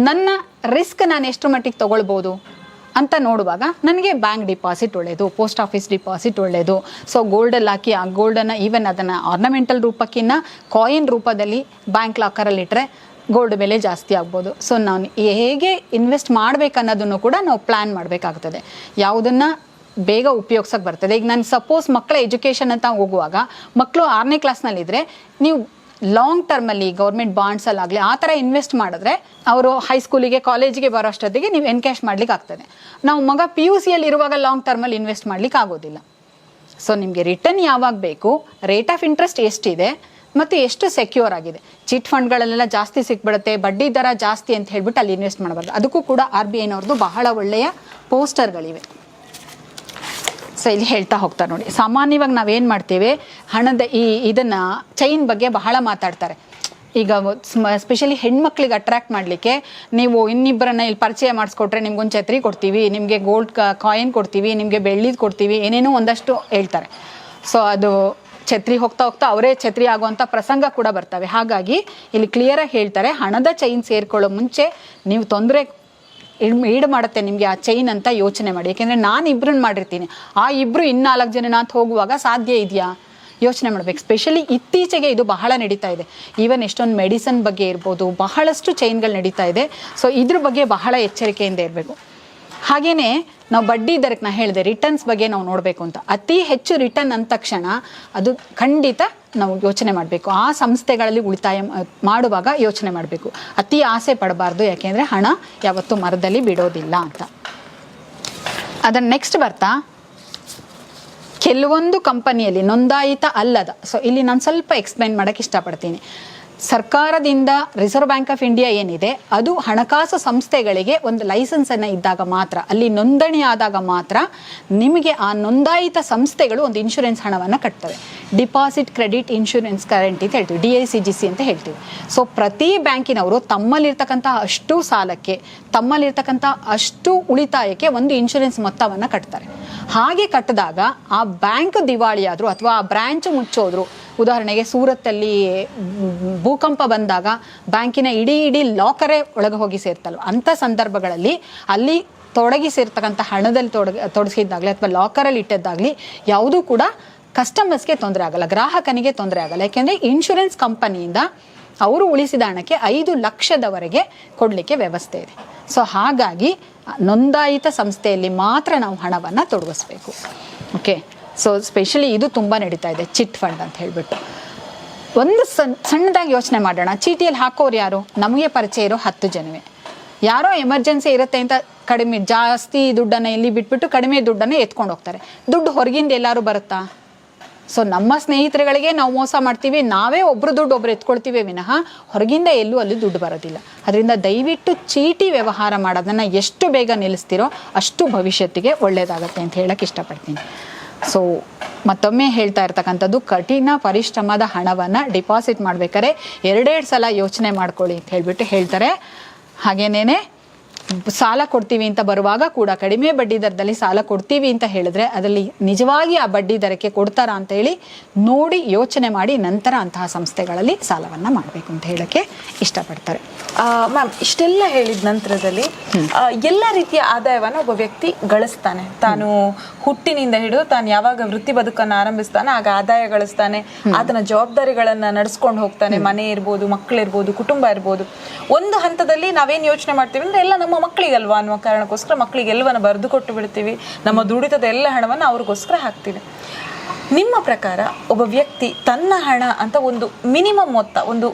Speaker 3: ನನ್ನ ರಿಸ್ಕ್ ನಾನು ಎಷ್ಟು ಮಟ್ಟಿಗೆ ತೊಗೊಳ್ಬೋದು ಅಂತ ನೋಡುವಾಗ ನನಗೆ ಬ್ಯಾಂಕ್ ಡಿಪಾಸಿಟ್ ಒಳ್ಳೆಯದು ಪೋಸ್ಟ್ ಆಫೀಸ್ ಡಿಪಾಸಿಟ್ ಒಳ್ಳೆಯದು ಸೊ ಗೋಲ್ಡಲ್ಲಿ ಹಾಕಿ, ಆ ಗೋಲ್ಡನ್ನು ಈವನ್ ಅದನ್ನು ಆರ್ನಮೆಂಟಲ್ ರೂಪಕ್ಕಿಂತ ಕಾಯಿನ್ ರೂಪದಲ್ಲಿ ಬ್ಯಾಂಕ್ ಲಾಕರಲ್ಲಿ ಇಟ್ಟರೆ ಗೋಲ್ಡ್ ಬೆಲೆ ಜಾಸ್ತಿ ಆಗ್ಬೋದು. ಸೊ ನಾನು ಹೇಗೆ ಇನ್ವೆಸ್ಟ್ ಮಾಡಬೇಕನ್ನೋದನ್ನು ಕೂಡ ನಾವು ಪ್ಲ್ಯಾನ್ ಮಾಡಬೇಕಾಗ್ತದೆ. ಯಾವುದನ್ನು ಬೇಗ ಉಪಯೋಗಿಸೋಕೆ ಬರ್ತದೆ. ಈಗ ನಾನು ಸಪೋಸ್ ಮಕ್ಕಳ ಎಜುಕೇಷನ್ ಅಂತ ಹೋಗುವಾಗ ಮಕ್ಕಳು ಆರನೇ ಕ್ಲಾಸ್ನಲ್ಲಿದ್ದರೆ ನೀವು ಲಾಂಗ್ ಟರ್ಮಲ್ಲಿ ಗೌರ್ಮೆಂಟ್ ಬಾಂಡ್ಸಲ್ಲಾಗಲಿ ಆ ಥರ ಇನ್ವೆಸ್ಟ್ ಮಾಡಿದ್ರೆ ಅವರು ಹೈಸ್ಕೂಲಿಗೆ ಕಾಲೇಜಿಗೆ ಬರೋ ಅಷ್ಟೊತ್ತಿಗೆ ನೀವು ಎನ್ಕ್ಯಾಶ್ ಮಾಡ್ಲಿಕ್ಕೆ ಆಗ್ತದೆ. ನಾವು ಮಗ ಪಿ ಯು ಸಿಯಲ್ಲಿ ಇರುವಾಗ ಲಾಂಗ್ ಟರ್ಮಲ್ಲಿ ಇನ್ವೆಸ್ಟ್ ಮಾಡ್ಲಿಕ್ಕೆ ಆಗೋದಿಲ್ಲ. ಸೊ ನಿಮಗೆ ರಿಟರ್ನ್ ಯಾವಾಗ ಬೇಕು ರೇಟ್ ಆಫ್ ಇಂಟ್ರೆಸ್ಟ್ ಎಷ್ಟಿದೆ, ಮತ್ತು ಎಷ್ಟು ಸೆಕ್ಯೂರ್ ಆಗಿದೆ. ಚಿಟ್ ಫಂಡ್ಗಳಲ್ಲೆಲ್ಲ ಜಾಸ್ತಿ ಸಿಕ್ಬಿಡುತ್ತೆ, ಬಡ್ಡಿ ದರ ಜಾಸ್ತಿ ಅಂತ ಹೇಳ್ಬಿಟ್ಟು ಅಲ್ಲಿ ಇನ್ವೆಸ್ಟ್ ಮಾಡಬಾರ್ದು. ಅದಕ್ಕೂ ಕೂಡ ಆರ್ ಬಿ ಐನವ್ರದ್ದು ಬಹಳ ಒಳ್ಳೆಯ ಪೋಸ್ಟರ್ಗಳಿವೆ ಇಲ್ಲಿ ಹೇಳ್ತಾ ಹೋಗ್ತಾರೆ ನೋಡಿ. ಸಾಮಾನ್ಯವಾಗಿ ನಾವೇನು ಮಾಡ್ತೀವಿ, ಹಣದ ಈ ಇದನ್ನು ಚೈನ್ ಬಗ್ಗೆ ಬಹಳ ಮಾತಾಡ್ತಾರೆ. ಈಗ ಸ್ಪೆಷಲಿ ಹೆಣ್ಮಕ್ಳಿಗೆ ಅಟ್ರಾಕ್ಟ್ ಮಾಡಲಿಕ್ಕೆ ನೀವು ಇನ್ನಿಬ್ಬರನ್ನ ಇಲ್ಲಿ ಪರಿಚಯ ಮಾಡಿಸ್ಕೊಟ್ರೆ ನಿಮ್ಗೊಂದು ಛತ್ರಿ ಕೊಡ್ತೀವಿ, ನಿಮಗೆ ಗೋಲ್ಡ್ ಕಾಯಿನ್ ಕೊಡ್ತೀವಿ, ನಿಮಗೆ ಬೆಳ್ಳಿದು ಕೊಡ್ತೀವಿ, ಏನೇನೋ ಒಂದಷ್ಟು ಹೇಳ್ತಾರೆ. ಸೊ ಅದು ಛತ್ರಿ ಹೋಗ್ತಾ ಹೋಗ್ತಾ ಅವರೇ ಛತ್ರಿ ಆಗುವಂಥ ಪ್ರಸಂಗ ಕೂಡ ಬರ್ತವೆ. ಹಾಗಾಗಿ ಇಲ್ಲಿ ಕ್ಲಿಯರಾಗಿ ಹೇಳ್ತಾರೆ, ಹಣದ ಚೈನ್ ಸೇರ್ಕೊಳ್ಳೋ ಮುಂಚೆ ನೀವು ತೊಂದರೆ ಈಡು ಮಾಡುತ್ತೆ ನಿಮಗೆ ಆ ಚೈನ್ ಅಂತ ಯೋಚನೆ ಮಾಡಿ. ಯಾಕೆಂದರೆ ನಾನು ಇಬ್ಬರನ್ನ ಮಾಡಿರ್ತೀನಿ. ಆ ಇಬ್ಬರು ಇನ್ನಾಲ್ಕು ಜನ ಅಂತ ಹೋಗುವಾಗ ಸಾಧ್ಯ ಇದೆಯಾ? ಯೋಚನೆ ಮಾಡಬೇಕು. ಸ್ಪೆಷಲಿ ಇತ್ತೀಚೆಗೆ ಇದು ಬಹಳ ನಡೀತಾ ಇದೆ. ಈವನ್ ಎಷ್ಟೊಂದು ಮೆಡಿಸನ್ ಬಗ್ಗೆ ಇರ್ಬೋದು, ಬಹಳಷ್ಟು ಚೈನ್ಗಳು ನಡೀತಾ ಇದೆ. ಸೊ ಇದ್ರ ಬಗ್ಗೆ ಬಹಳ ಎಚ್ಚರಿಕೆಯಿಂದ ಇರಬೇಕು. ಹಾಗೆಯೇ ನಾವು ಬಡ್ಡಿ ದರಕ್ಕೆ ನಾ ಹೇಳಿದೆ ರಿಟರ್ನ್ಸ್ ಬಗ್ಗೆ ನಾವು ನೋಡಬೇಕು ಅಂತ. ಅತಿ ಹೆಚ್ಚು ರಿಟರ್ನ್ ಅಂದ ತಕ್ಷಣ ಅದು ಖಂಡಿತ ನಾವು ಯೋಚನೆ ಮಾಡಬೇಕು. ಆ ಸಂಸ್ಥೆಗಳಲ್ಲಿ ಉಳಿತಾಯ ಮಾಡುವಾಗ ಯೋಚನೆ ಮಾಡಬೇಕು. ಅತಿ ಆಸೆ ಪಡಬಾರ್ದು, ಯಾಕೆಂದರೆ ಹಣ ಯಾವತ್ತೂ ಮರದಲ್ಲಿ ಬಿಡೋದಿಲ್ಲ ಅಂತ. ಅದನ್ನು ನೆಕ್ಸ್ಟ್ ಬರ್ತಾ, ಕೆಲವೊಂದು ಕಂಪನಿಯಲ್ಲಿ ನೋಂದಾಯಿತ ಅಲ್ಲದ ಸೊ ಇಲ್ಲಿ ನಾನು ಸ್ವಲ್ಪ ಎಕ್ಸ್ಪ್ಲೈನ್ ಮಾಡೋಕ್ಕೆ ಇಷ್ಟಪಡ್ತೀನಿ. ಸರ್ಕಾರದಿಂದ ರಿಸರ್ವ್ ಬ್ಯಾಂಕ್ ಆಫ್ ಇಂಡಿಯಾ ಏನಿದೆ, ಅದು ಹಣಕಾಸು ಸಂಸ್ಥೆಗಳಿಗೆ ಒಂದು ಲೈಸೆನ್ಸ್ ಅನ್ನು ಇದ್ದಾಗ ಮಾತ್ರ, ಅಲ್ಲಿ ನೋಂದಣಿ ಆದಾಗ ಮಾತ್ರ ನಿಮಗೆ ಆ ನೋಂದಾಯಿತ ಸಂಸ್ಥೆಗಳು ಒಂದು ಇನ್ಶೂರೆನ್ಸ್ ಹಣವನ್ನು ಕಟ್ತವೆ. ಡಿಪಾಸಿಟ್ ಕ್ರೆಡಿಟ್ ಇನ್ಶೂರೆನ್ಸ್ ಕರೆಂಟ್ ಅಂತ ಹೇಳ್ತೀವಿ D I C G C ಅಂತ ಹೇಳ್ತೀವಿ. ಸೊ ಪ್ರತಿ ಬ್ಯಾಂಕಿನವರು ತಮ್ಮಲ್ಲಿರ್ತಕ್ಕಂಥ ಅಷ್ಟು ಸಾಲಕ್ಕೆ, ತಮ್ಮಲ್ಲಿರ್ತಕ್ಕಂಥ ಅಷ್ಟು ಉಳಿತಾಯಕ್ಕೆ ಒಂದು ಇನ್ಶೂರೆನ್ಸ್ ಮೊತ್ತವನ್ನು ಕಟ್ತಾರೆ. ಹಾಗೆ ಕಟ್ಟಿದಾಗ ಆ ಬ್ಯಾಂಕ್ ದಿವಾಳಿಯಾದರೂ ಅಥವಾ ಆ ಬ್ರ್ಯಾಂಚ್ ಮುಚ್ಚೋದ್ರು ಉದಾಹರಣೆಗೆ ಸೂರತ್ತಲ್ಲಿ ಭೂಕಂಪ ಬಂದಾಗ ಬ್ಯಾಂಕಿನ ಇಡೀ ಇಡೀ ಲಾಕರೇ ಒಳಗೆ ಹೋಗಿ ಸೇರ್ತಲ್ವ? ಅಂಥ ಸಂದರ್ಭಗಳಲ್ಲಿ ಅಲ್ಲಿ ತೊಡಗಿಸಿರ್ತಕ್ಕಂಥ ಹಣದಲ್ಲಿ ತೊಡಗ, ತೊಡಗಿಸಿದ್ದಾಗಲಿ ಅಥವಾ ಲಾಕರಲ್ಲಿ ಇಟ್ಟಿದ್ದಾಗಲಿ ಯಾವುದೂ ಕೂಡ ಕಸ್ಟಮರ್ಸ್ಗೆ ತೊಂದರೆ ಆಗಲ್ಲ, ಗ್ರಾಹಕನಿಗೆ ತೊಂದರೆ ಆಗಲ್ಲ. ಯಾಕೆಂದರೆ ಇನ್ಶೂರೆನ್ಸ್ ಕಂಪನಿಯಿಂದ ಅವರು ಉಳಿಸಿದ ಹಣಕ್ಕೆ ಐದು ಲಕ್ಷದವರೆಗೆ ಕೊಡಲಿಕ್ಕೆ ವ್ಯವಸ್ಥೆ ಇದೆ. ಸೊ ಹಾಗಾಗಿ ನೋಂದಾಯಿತ ಸಂಸ್ಥೆಯಲ್ಲಿ ಮಾತ್ರ ನಾವು ಹಣವನ್ನು ತೊಡಗಿಸ್ಬೇಕು. ಓಕೆ ಸೊ ಸ್ಪೆಷಲಿ ಇದು ತುಂಬ ನಡೀತಾ ಇದೆ, ಚಿಟ್ ಫಂಡ್ ಅಂತ ಹೇಳಿಬಿಟ್ಟು. ಒಂದು ಸಣ್ಣ ಸಣ್ಣದಾಗಿ ಯೋಚನೆ ಮಾಡೋಣ. ಚೀಟಿಯಲ್ಲಿ ಹಾಕೋರು ಯಾರು? ನಮಗೆ ಪರಿಚಯ ಇರೋ ಹತ್ತು ಜನವೇ. ಯಾರೋ ಎಮರ್ಜೆನ್ಸಿ ಇರುತ್ತೆ ಅಂತ ಕಡಿಮೆ, ಜಾಸ್ತಿ ದುಡ್ಡನ್ನು ಇಲ್ಲಿ ಬಿಟ್ಬಿಟ್ಟು ಕಡಿಮೆ ದುಡ್ಡನ್ನು ಎತ್ಕೊಂಡು ಹೋಗ್ತಾರೆ. ದುಡ್ಡು ಹೊರಗಿಂದ ಎಲ್ಲರೂ ಬರುತ್ತಾ? ಸೊ ನಮ್ಮ ಸ್ನೇಹಿತರುಗಳಿಗೆ ನಾವು ಮೋಸ ಮಾಡ್ತೀವಿ, ನಾವೇ ಒಬ್ಬರು ದುಡ್ಡು ಒಬ್ಬರು ಎತ್ಕೊಳ್ತೀವಿ ವಿನಃ ಹೊರಗಿಂದ ಎಲ್ಲೂ ಅಲ್ಲಿ ದುಡ್ಡು ಬರೋದಿಲ್ಲ. ಅದರಿಂದ ದಯವಿಟ್ಟು ಚೀಟಿ ವ್ಯವಹಾರ ಮಾಡೋದನ್ನು ಎಷ್ಟು ಬೇಗ ನಿಲ್ಲಿಸ್ತೀರೋ ಅಷ್ಟು ಭವಿಷ್ಯತ್ತಿಗೆ ಒಳ್ಳೆಯದಾಗತ್ತೆ ಅಂತ ಹೇಳಕ್ಕೆ ಇಷ್ಟಪಡ್ತೀನಿ. ಸೊ ಮತ್ತೊಮ್ಮೆ ಹೇಳ್ತಾ ಇರ್ತಕ್ಕಂಥದ್ದು ಕಠಿಣ ಪರಿಶ್ರಮದ ಹಣವನ್ನು ಡಿಪಾಸಿಟ್ ಮಾಡ್ಬೇಕಾದ್ರೆ ಎರಡೆರಡು ಸಲ ಯೋಚನೆ ಮಾಡ್ಕೊಳ್ಳಿ ಅಂತ ಹೇಳಿಬಿಟ್ಟು ಹೇಳ್ತಾರೆ. ಹಾಗೇನೇನೆ ಸಾಲ ಕೊಡ್ತೀವಿ ಅಂತ ಬರುವಾಗ ಕೂಡ ಕಡಿಮೆ ಬಡ್ಡಿ ದರದಲ್ಲಿ ಸಾಲ ಕೊಡ್ತೀವಿ ಅಂತ ಹೇಳಿದ್ರೆ ಅದರಲ್ಲಿ ನಿಜವಾಗಿ ಆ ಬಡ್ಡಿ ದರಕ್ಕೆ ಕೊಡ್ತಾರಾ ಅಂತ ಹೇಳಿ ನೋಡಿ ಯೋಚನೆ ಮಾಡಿ ನಂತರ ಅಂತಹ ಸಂಸ್ಥೆಗಳಲ್ಲಿ ಸಾಲವನ್ನ ಮಾಡಬೇಕು ಅಂತ ಹೇಳಕ್ಕೆ ಇಷ್ಟಪಡ್ತಾರೆ.
Speaker 2: ಮ್ಯಾಮ್ ಇಷ್ಟೆಲ್ಲ ಹೇಳಿದ ನಂತರದಲ್ಲಿ ಎಲ್ಲ ರೀತಿಯ ಆದಾಯವನ್ನು ಒಬ್ಬ ವ್ಯಕ್ತಿ ಗಳಿಸ್ತಾನೆ. ತಾನು ಹುಟ್ಟಿನಿಂದ ಹಿಡಿದು ತಾನು ಯಾವಾಗ ವೃತ್ತಿ ಬದುಕನ್ನು ಆರಂಭಿಸ್ತಾನೆ ಆಗ ಆದಾಯ ಗಳಿಸ್ತಾನೆ ಆತನ ಜವಾಬ್ದಾರಿಗಳನ್ನ ನಡೆಸ್ಕೊಂಡು ಹೋಗ್ತಾನೆ. ಮನೆ ಇರ್ಬೋದು ಮಕ್ಕಳಿರ್ಬೋದು ಕುಟುಂಬ ಇರ್ಬೋದು. ಒಂದು ಹಂತದಲ್ಲಿ ನಾವೇನು ಯೋಚನೆ ಮಾಡ್ತೀವಿ ಅಂದ್ರೆ ಎಲ್ಲ ನಮ್ಮ ಮಕ್ಕಳಿಗಲ್ವಾ ಅನ್ನುವ ಕಾರಣಕ್ಕೋಸ್ಕರ ಮಕ್ಕಳಿಗೆ ಎಲ್ಲವನ್ನ ಬರೆದು ಕೊಟ್ಟು ಬಿಡ್ತೀವಿ. ನಮ್ಮ ದುಡಿತದ ಎಲ್ಲ ಹಣವನ್ನು ಅವ್ರಿಗೋಸ್ಕರ ಹಾಕ್ತೀವಿ. ನಿಮ್ಮ ಪ್ರಕಾರ ಒಬ್ಬ ವ್ಯಕ್ತಿ ತನ್ನ ಹಣ ಅಂತ ಒಂದು ಮಿನಿಮಮ್ ಮೊತ್ತ ಒಂದು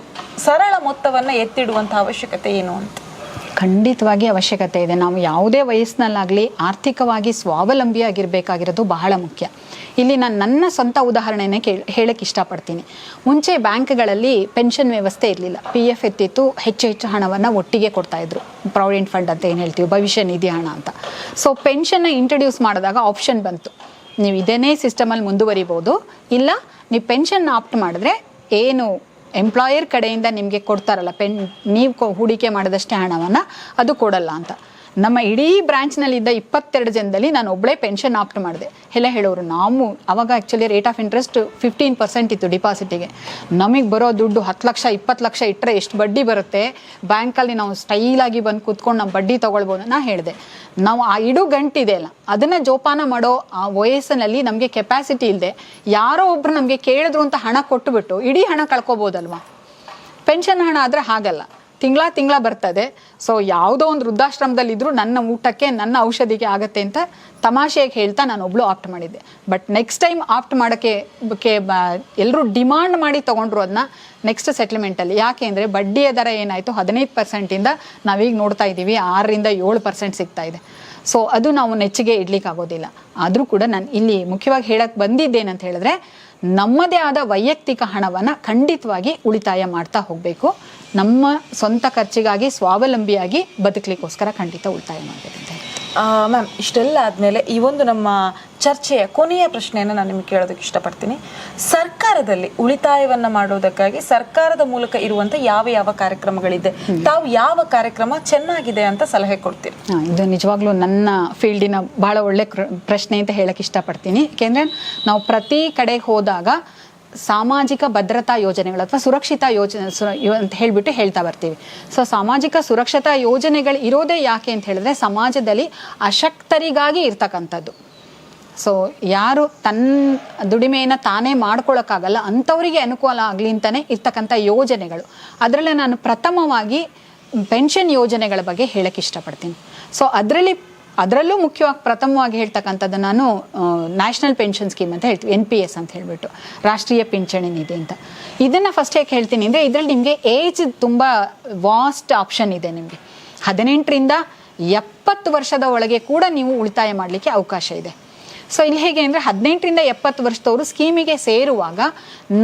Speaker 2: ಸರಳ ಮೊತ್ತವನ್ನು ಎತ್ತಿಡುವಂಥ ಅವಶ್ಯಕತೆ ಏನು ಅಂತ?
Speaker 3: ಖಂಡಿತವಾಗಿ ಅವಶ್ಯಕತೆ ಇದೆ. ನಾವು ಯಾವುದೇ ವಯಸ್ಸಿನಲ್ಲಾಗಲಿ ಆರ್ಥಿಕವಾಗಿ ಸ್ವಾವಲಂಬಿಯಾಗಿರಬೇಕಾಗಿರೋದು ಬಹಳ ಮುಖ್ಯ. ಇಲ್ಲಿ ನಾನು ನನ್ನ ಸ್ವಂತ ಉದಾಹರಣೆನೇ ಕೇಳಿ ಹೇಳಕ್ಕೆ ಇಷ್ಟಪಡ್ತೀನಿ. ಮುಂಚೆ ಬ್ಯಾಂಕ್ಗಳಲ್ಲಿ ಪೆನ್ಷನ್ ವ್ಯವಸ್ಥೆ ಇರಲಿಲ್ಲ. ಪಿ ಎಫ್ ಎತ್ತಿತ್ತು, ಹೆಚ್ಚು ಹೆಚ್ಚು ಹಣವನ್ನು ಒಟ್ಟಿಗೆ ಕೊಡ್ತಾಯಿದ್ರು ಪ್ರಾವಿಡೆಂಟ್ ಫಂಡ್ ಅಂತ ಏನು ಹೇಳ್ತೀವಿ, ಭವಿಷ್ಯ ನಿಧಿ ಹಣ ಅಂತ. ಸೊ ಪೆನ್ಷನ್ನ ಇಂಟ್ರಡ್ಯೂಸ್ ಮಾಡಿದಾಗ ಆಪ್ಷನ್ ಬಂತು. ನೀವು ಇದೇನೇ ಸಿಸ್ಟಮಲ್ಲಿ ಮುಂದುವರಿಬೋದು. ಇಲ್ಲ, ನೀವು ಪೆನ್ಷನ್ ಆಪ್ಟ್ ಮಾಡಿದ್ರೆ ಏನು ಎಂಪ್ಲಾಯರ್ ಕಡೆಯಿಂದ ನಿಮಗೆ ಕೊಡ್ತಾರಲ್ಲ ಪೆನ್ ನೀವು ಹೂಡಿಕೆ ಮಾಡಿದಷ್ಟೇ ಹಣವನ್ನು ಅದು ಕೊಡಲ್ಲ ಅಂತ. ನಮ್ಮ ಇಡೀ ಬ್ರಾಂಚ್ನಲ್ಲಿದ್ದ ಇಪ್ಪತ್ತೆರಡು ಜನದಲ್ಲಿ ನಾನು ಒಬ್ಬಳೇ ಪೆನ್ಷನ್ ಆಪ್ಟ್ ಮಾಡಿದೆ. ಎಲ್ಲ ಹೇಳೋರು, ನಾವು ಅವಾಗ actually rate of interest fifteen percent ಇತ್ತು ಡಿಪಾಸಿಟಿಗೆ ನಮಗೆ ಬರೋ ದುಡ್ಡು ಹತ್ತು ಲಕ್ಷ, ಇಪ್ಪತ್ತು ಲಕ್ಷ ಇಟ್ಟರೆ ಎಷ್ಟು ಬಡ್ಡಿ ಬರುತ್ತೆ? ಬ್ಯಾಂಕಲ್ಲಿ ನಾವು ಸ್ಟೈಲಾಗಿ ಬಂದು ಕೂತ್ಕೊಂಡು ನಾವು ಬಡ್ಡಿ ತೊಗೊಳ್ಬೋದು ನಾ ಹೇಳಿದೆ. ನಾವು ಆ ಇಡು ಗಂಟಿದೆ ಅಲ್ಲ, ಅದನ್ನು ಜೋಪಾನ ಮಾಡೋ ಆ ವಯಸ್ಸಿನಲ್ಲಿ ನಮಗೆ ಕೆಪಾಸಿಟಿ ಇಲ್ಲದೆ ಯಾರೋ ಒಬ್ರು ನಮಗೆ ಕೇಳಿದ್ರು ಅಂತ ಹಣ ಕೊಟ್ಟುಬಿಟ್ಟು ಇಡೀ ಹಣ ಕಳ್ಕೊಬೋದಲ್ವಾ? ಪೆನ್ಷನ್ ಹಣ ಆದರೆ ಹಾಗಲ್ಲ. ತಿಂಗಳ ತಿಂಗಳ ಬರ್ತದೆ. ಸೊ ಯಾವುದೋ ಒಂದು ವೃದ್ಧಾಶ್ರಮದಲ್ಲಿ ಇದ್ರೂ ನನ್ನ ಊಟಕ್ಕೆ, ನನ್ನ ಔಷಧಿಗೆ ಆಗತ್ತೆ ಅಂತ ತಮಾಷೆಗೆ ಹೇಳ್ತಾ ನಾನು ಒಬ್ಳು ಆಪ್ಟ್ ಮಾಡಿದ್ದೆ. ಬಟ್ ನೆಕ್ಸ್ಟ್ ಟೈಮ್ ಆಪ್ಟ್ ಮಾಡೋಕ್ಕೆ ಎಲ್ಲರೂ ಡಿಮಾಂಡ್ ಮಾಡಿ ತೊಗೊಂಡ್ರು ಅದನ್ನ ನೆಕ್ಸ್ಟ್ ಸೆಟ್ಲ್ಮೆಂಟಲ್ಲಿ ಯಾಕೆ ಅಂದರೆ ಬಡ್ಡಿಯ ದರ ಏನಾಯಿತು ಹದಿನೈದು ಪರ್ಸೆಂಟಿಂದ ನಾವೀಗ ನೋಡ್ತಾ ಇದ್ದೀವಿ, ಆರರಿಂದ ಏಳು ಪರ್ಸೆಂಟ್ ಸಿಗ್ತಾ ಇದೆ. ಸೊ ಅದು ನಾವು ನೆಚ್ಚಿಗೆ ಇಡ್ಲಿಕ್ಕೆ ಆಗೋದಿಲ್ಲ ಆದರೂ ಕೂಡ ನಾನು ಇಲ್ಲಿ ಮುಖ್ಯವಾಗಿ ಹೇಳಕ್ಕೆ ಬಂದಿದ್ದೇನಂತ ಹೇಳಿದ್ರೆ, ನಮ್ಮದೇ ಆದ ವೈಯಕ್ತಿಕ ಹಣವನ್ನು ಖಂಡಿತವಾಗಿ ಉಳಿತಾಯ ಮಾಡ್ತಾ ಹೋಗಬೇಕು. ನಮ್ಮ ಸ್ವಂತ ಖರ್ಚಿಗಾಗಿ, ಸ್ವಾವಲಂಬಿಯಾಗಿ ಬದುಕಲಿಕ್ಕೋಸ್ಕರ ಖಂಡಿತ ಉಳಿತಾಯ ಮಾಡಬೇಕಂತ
Speaker 2: ಮ್ಯಾಮ್ ಇಷ್ಟೆಲ್ಲ ಆದಮೇಲೆ ಈ ಒಂದು ನಮ್ಮ ಚರ್ಚೆಯ ಕೊನೆಯ ಪ್ರಶ್ನೆಯನ್ನು ನಾನು ನಿಮಗೆ ಕೇಳೋದಕ್ಕೆ ಇಷ್ಟಪಡ್ತೀನಿ. ಸರ್ಕಾರದಲ್ಲಿ ಉಳಿತಾಯವನ್ನು ಮಾಡೋದಕ್ಕಾಗಿ ಸರ್ಕಾರದ ಮೂಲಕ ಇರುವಂಥ ಯಾವ ಯಾವ ಕಾರ್ಯಕ್ರಮಗಳಿದೆ? ತಾವು ಯಾವ ಕಾರ್ಯಕ್ರಮ ಚೆನ್ನಾಗಿದೆ ಅಂತ ಸಲಹೆ ಕೊಡ್ತೀರಿ?
Speaker 3: ಇದು ನಿಜವಾಗ್ಲೂ ನನ್ನ ಫೀಲ್ಡಿನ ಭಾಳ ಒಳ್ಳೆ ಪ್ರಶ್ನೆ ಅಂತ ಹೇಳಕ್ಕೆ ಇಷ್ಟಪಡ್ತೀನಿ. ಏಕೆಂದರೆ ನಾವು ಪ್ರತಿ ಕಡೆ ಹೋದಾಗ ಸಾಮಾಜಿಕ ಭದ್ರತಾ ಯೋಜನೆಗಳು ಅಥವಾ ಸುರಕ್ಷಿತ ಯೋಜನೆ ಅಂತ ಹೇಳಿಬಿಟ್ಟು ಹೇಳ್ತಾ ಬರ್ತೀವಿ. ಸೊ ಸಾಮಾಜಿಕ ಸುರಕ್ಷತಾ ಯೋಜನೆಗಳು ಇರೋದೇ ಯಾಕೆ ಅಂತ ಹೇಳಿದ್ರೆ ಸಮಾಜದಲ್ಲಿ ಅಶಕ್ತರಿಗಾಗಿ ಇರ್ತಕ್ಕಂಥದ್ದು. ಸೊ ಯಾರು ತನ್ನ ದುಡಿಮೆಯನ್ನು ತಾನೇ ಮಾಡ್ಕೊಳ್ಳೋಕ್ಕಾಗಲ್ಲ ಅಂಥವರಿಗೆ ಅನುಕೂಲ ಆಗಲಿ ಅಂತಲೇ ಇರ್ತಕ್ಕಂಥ ಯೋಜನೆಗಳು. ಅದರಲ್ಲೇ ನಾನು ಪ್ರಥಮವಾಗಿ, ಪೆನ್ಷನ್ ಯೋಜನೆಗಳ ಬಗ್ಗೆ ಹೇಳಕ್ಕೆ ಇಷ್ಟಪಡ್ತೀನಿ. ಸೊ ಅದರಲ್ಲಿ ಅದರಲ್ಲೂ ಮುಖ್ಯವಾಗಿ ಪ್ರಥಮವಾಗಿ ಹೇಳ್ತಕ್ಕಂಥದ್ದು ನಾನು ನ್ಯಾಷನಲ್ ಪೆನ್ಷನ್ ಸ್ಕೀಮ್ ಅಂತ ಹೇಳ್ತೀವಿ ಎನ್ ಪಿ ಎಸ್ ಅಂತ ಹೇಳ್ಬಿಟ್ಟು, ರಾಷ್ಟ್ರೀಯ ಪಿಂಚಣಿ ನಿಧಿ ಅಂತ. ಇದನ್ನು ಫಸ್ಟ್ ಯಾಕೆ ಹೇಳ್ತೀನಿ ಅಂದರೆ, ಇದರಲ್ಲಿ ನಿಮಗೆ ಏಜ್ ತುಂಬ ವಾಸ್ಟ್ ಆಪ್ಷನ್ ಇದೆ ನಿಮಗೆ. ಹದಿನೆಂಟರಿಂದ ಎಪ್ಪತ್ತು ವರ್ಷದ ಒಳಗೆ ಕೂಡ ನೀವು ಉಳಿತಾಯ ಮಾಡಲಿಕ್ಕೆ ಅವಕಾಶ ಇದೆ. ಸೊ ಇಲ್ಲಿ ಹೇಗೆ ಅಂದರೆ ಹದಿನೆಂಟರಿಂದ ಎಪ್ಪತ್ತು ವರ್ಷದವರು ಸ್ಕೀಮಿಗೆ ಸೇರುವಾಗ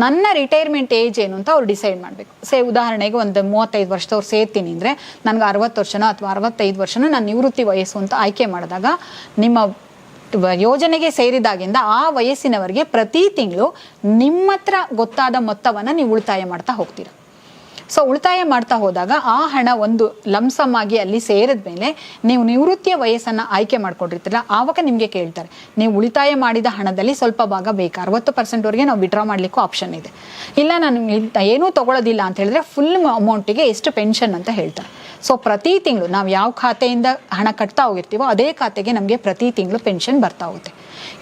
Speaker 3: ನನ್ನ ರಿಟೈರ್ಮೆಂಟ್ ಏಜ್ ಏನು ಅಂತ ಅವ್ರು ಡಿಸೈಡ್ ಮಾಡಬೇಕು. ಸೇ, ಉದಾಹರಣೆಗೆ ಒಂದು ಮೂವತ್ತೈದು ವರ್ಷದವ್ರು ಸೇರ್ತೀನಿ ಅಂದರೆ ನನಗೆ ಅರವತ್ತು ವರ್ಷನೋ ಅಥವಾ ಅರವತ್ತೈದು ವರ್ಷನೋ ನಾನು ನಿವೃತ್ತಿ ವಯಸ್ಸು ಅಂತ ಆಯ್ಕೆ ಮಾಡಿದಾಗ ನಿಮ್ಮ ಯೋಜನೆಗೆ ಸೇರಿದಾಗಿಂದ ಆ ವಯಸ್ಸಿನವರಿಗೆ ಪ್ರತಿ ತಿಂಗಳು ನಿಮ್ಮ ಹತ್ರ ಗೊತ್ತಾದ ಮೊತ್ತವನ್ನು ನೀವು ಉಳಿತಾಯ ಮಾಡ್ತಾ ಹೋಗ್ತೀರಾ. ಸೊ ಉಳಿತಾಯ ಮಾಡ್ತಾ ಹೋದಾಗ ಆ ಹಣ ಒಂದು ಲಂಸಮ್ ಆಗಿ ಅಲ್ಲಿ ಸೇರಿದ ಮೇಲೆ ನೀವು ನಿವೃತ್ತಿಯ ವಯಸ್ಸನ್ನು ಆಯ್ಕೆ ಮಾಡ್ಕೊಂಡಿರ್ತೀರ. ಆವಾಗ ನಿಮಗೆ ಕೇಳ್ತಾರೆ, ನೀವು ಉಳಿತಾಯ ಮಾಡಿದ ಹಣದಲ್ಲಿ ಸ್ವಲ್ಪ ಭಾಗ ಬೇಕು? ಅರವತ್ತು ಪರ್ಸೆಂಟ್ವರೆಗೆ ನಾವು ವಿಡ್ರಾ ಮಾಡಲಿಕ್ಕೂ ಆಪ್ಷನ್ ಇದೆ. ಇಲ್ಲ, ನಾನು ಏನೂ ತಗೊಳ್ಳೋದಿಲ್ಲ ಅಂತ ಹೇಳಿದ್ರೆ ಫುಲ್ ಅಮೌಂಟಿಗೆ ಎಷ್ಟು ಪೆನ್ಷನ್ ಅಂತ ಹೇಳ್ತಾರೆ. ಸೊ ಪ್ರತಿ ತಿಂಗಳು ನಾವು ಯಾವ ಖಾತೆಯಿಂದ ಹಣ ಕಟ್ತಾ ಹೋಗಿರ್ತೀವೋ ಅದೇ ಖಾತೆಗೆ ನಮಗೆ ಪ್ರತಿ ತಿಂಗಳು ಪೆನ್ಷನ್ ಬರ್ತಾ ಹೋಗುತ್ತೆ.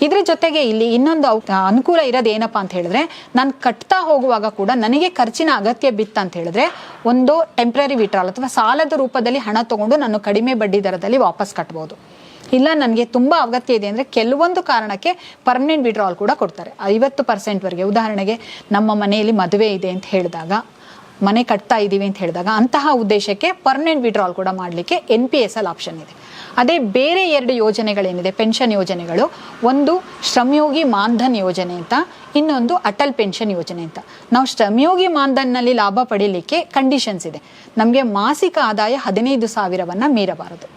Speaker 3: ಇದ್ರ ಜೊತೆಗೆ ಇಲ್ಲಿ ಇನ್ನೊಂದು ಅನುಕೂಲ ಇರೋದು ಏನಪ್ಪಾ ಅಂತ ಹೇಳಿದ್ರೆ, ನಾನು ಕಟ್ತಾ ಹೋಗುವಾಗ ಕೂಡ ನನಗೆ ಖರ್ಚಿನ ಅಗತ್ಯ ಬಿತ್ತ ಅಂತ ಹೇಳಿದ್ರೆ, ಒಂದು ಟೆಂಪ್ರರಿ ವಿಟ್ರಾಲ್ ಅಥವಾ ಸಾಲದ ರೂಪದಲ್ಲಿ ಹಣ ತಗೊಂಡು ನಾನು ಕಡಿಮೆ ಬಡ್ಡಿ ದರದಲ್ಲಿ ವಾಪಸ್ ಕಟ್ಬೋದು. ಇಲ್ಲ, ನನಗೆ ತುಂಬ ಅಗತ್ಯ ಇದೆ ಅಂದರೆ ಕೆಲವೊಂದು ಕಾರಣಕ್ಕೆ ಪರ್ಮನೆಂಟ್ ವಿಡ್ರಾಲ್ ಕೂಡ ಕೊಡ್ತಾರೆ. ಐವತ್ತು ಪರ್ಸೆಂಟ್ವರೆಗೆ ಉದಾಹರಣೆಗೆ, ನಮ್ಮ ಮನೆಯಲ್ಲಿ ಮದುವೆ ಇದೆ ಅಂತ ಹೇಳಿದಾಗ ಮನೆ ಕಟ್ತಾ ಇದ್ದೀವಿ ಅಂತ ಹೇಳಿದಾಗ ಅಂತಹ ಉದ್ದೇಶಕ್ಕೆ ಪರ್ಮನೆಂಟ್ ವಿಡ್ರಾಲ್ ಕೂಡ ಮಾಡಲಿಕ್ಕೆ ಎನ್ ಪಿ ಎಸ್ ಅಲ್ಲಿ ಆಪ್ಷನ್ ಇದೆ. ಅದೇ ಬೇರೆ ಎರಡು ಯೋಜನೆಗಳೇನಿದೆ? ಪೆನ್ಷನ್ ಯೋಜನೆಗಳು, ಒಂದು ಶ್ರಮಯೋಗಿ ಮಾನ್ಧನ್ ಯೋಜನೆ ಅಂತ, ಇನ್ನೊಂದು ಅಟಲ್ ಪೆನ್ಷನ್ ಯೋಜನೆ ಅಂತ. ನಾವು ಶ್ರಮಯೋಗಿ ಮಾನ್ಧನ್ನಲ್ಲಿ ಲಾಭ ಪಡೀಲಿಕ್ಕೆ ಕಂಡೀಷನ್ಸ್ ಇದೆ. ನಮಗೆ ಮಾಸಿಕ ಆದಾಯ ಹದಿನೈದು ಸಾವಿರವನ್ನು ಮೀರಬಾರದು.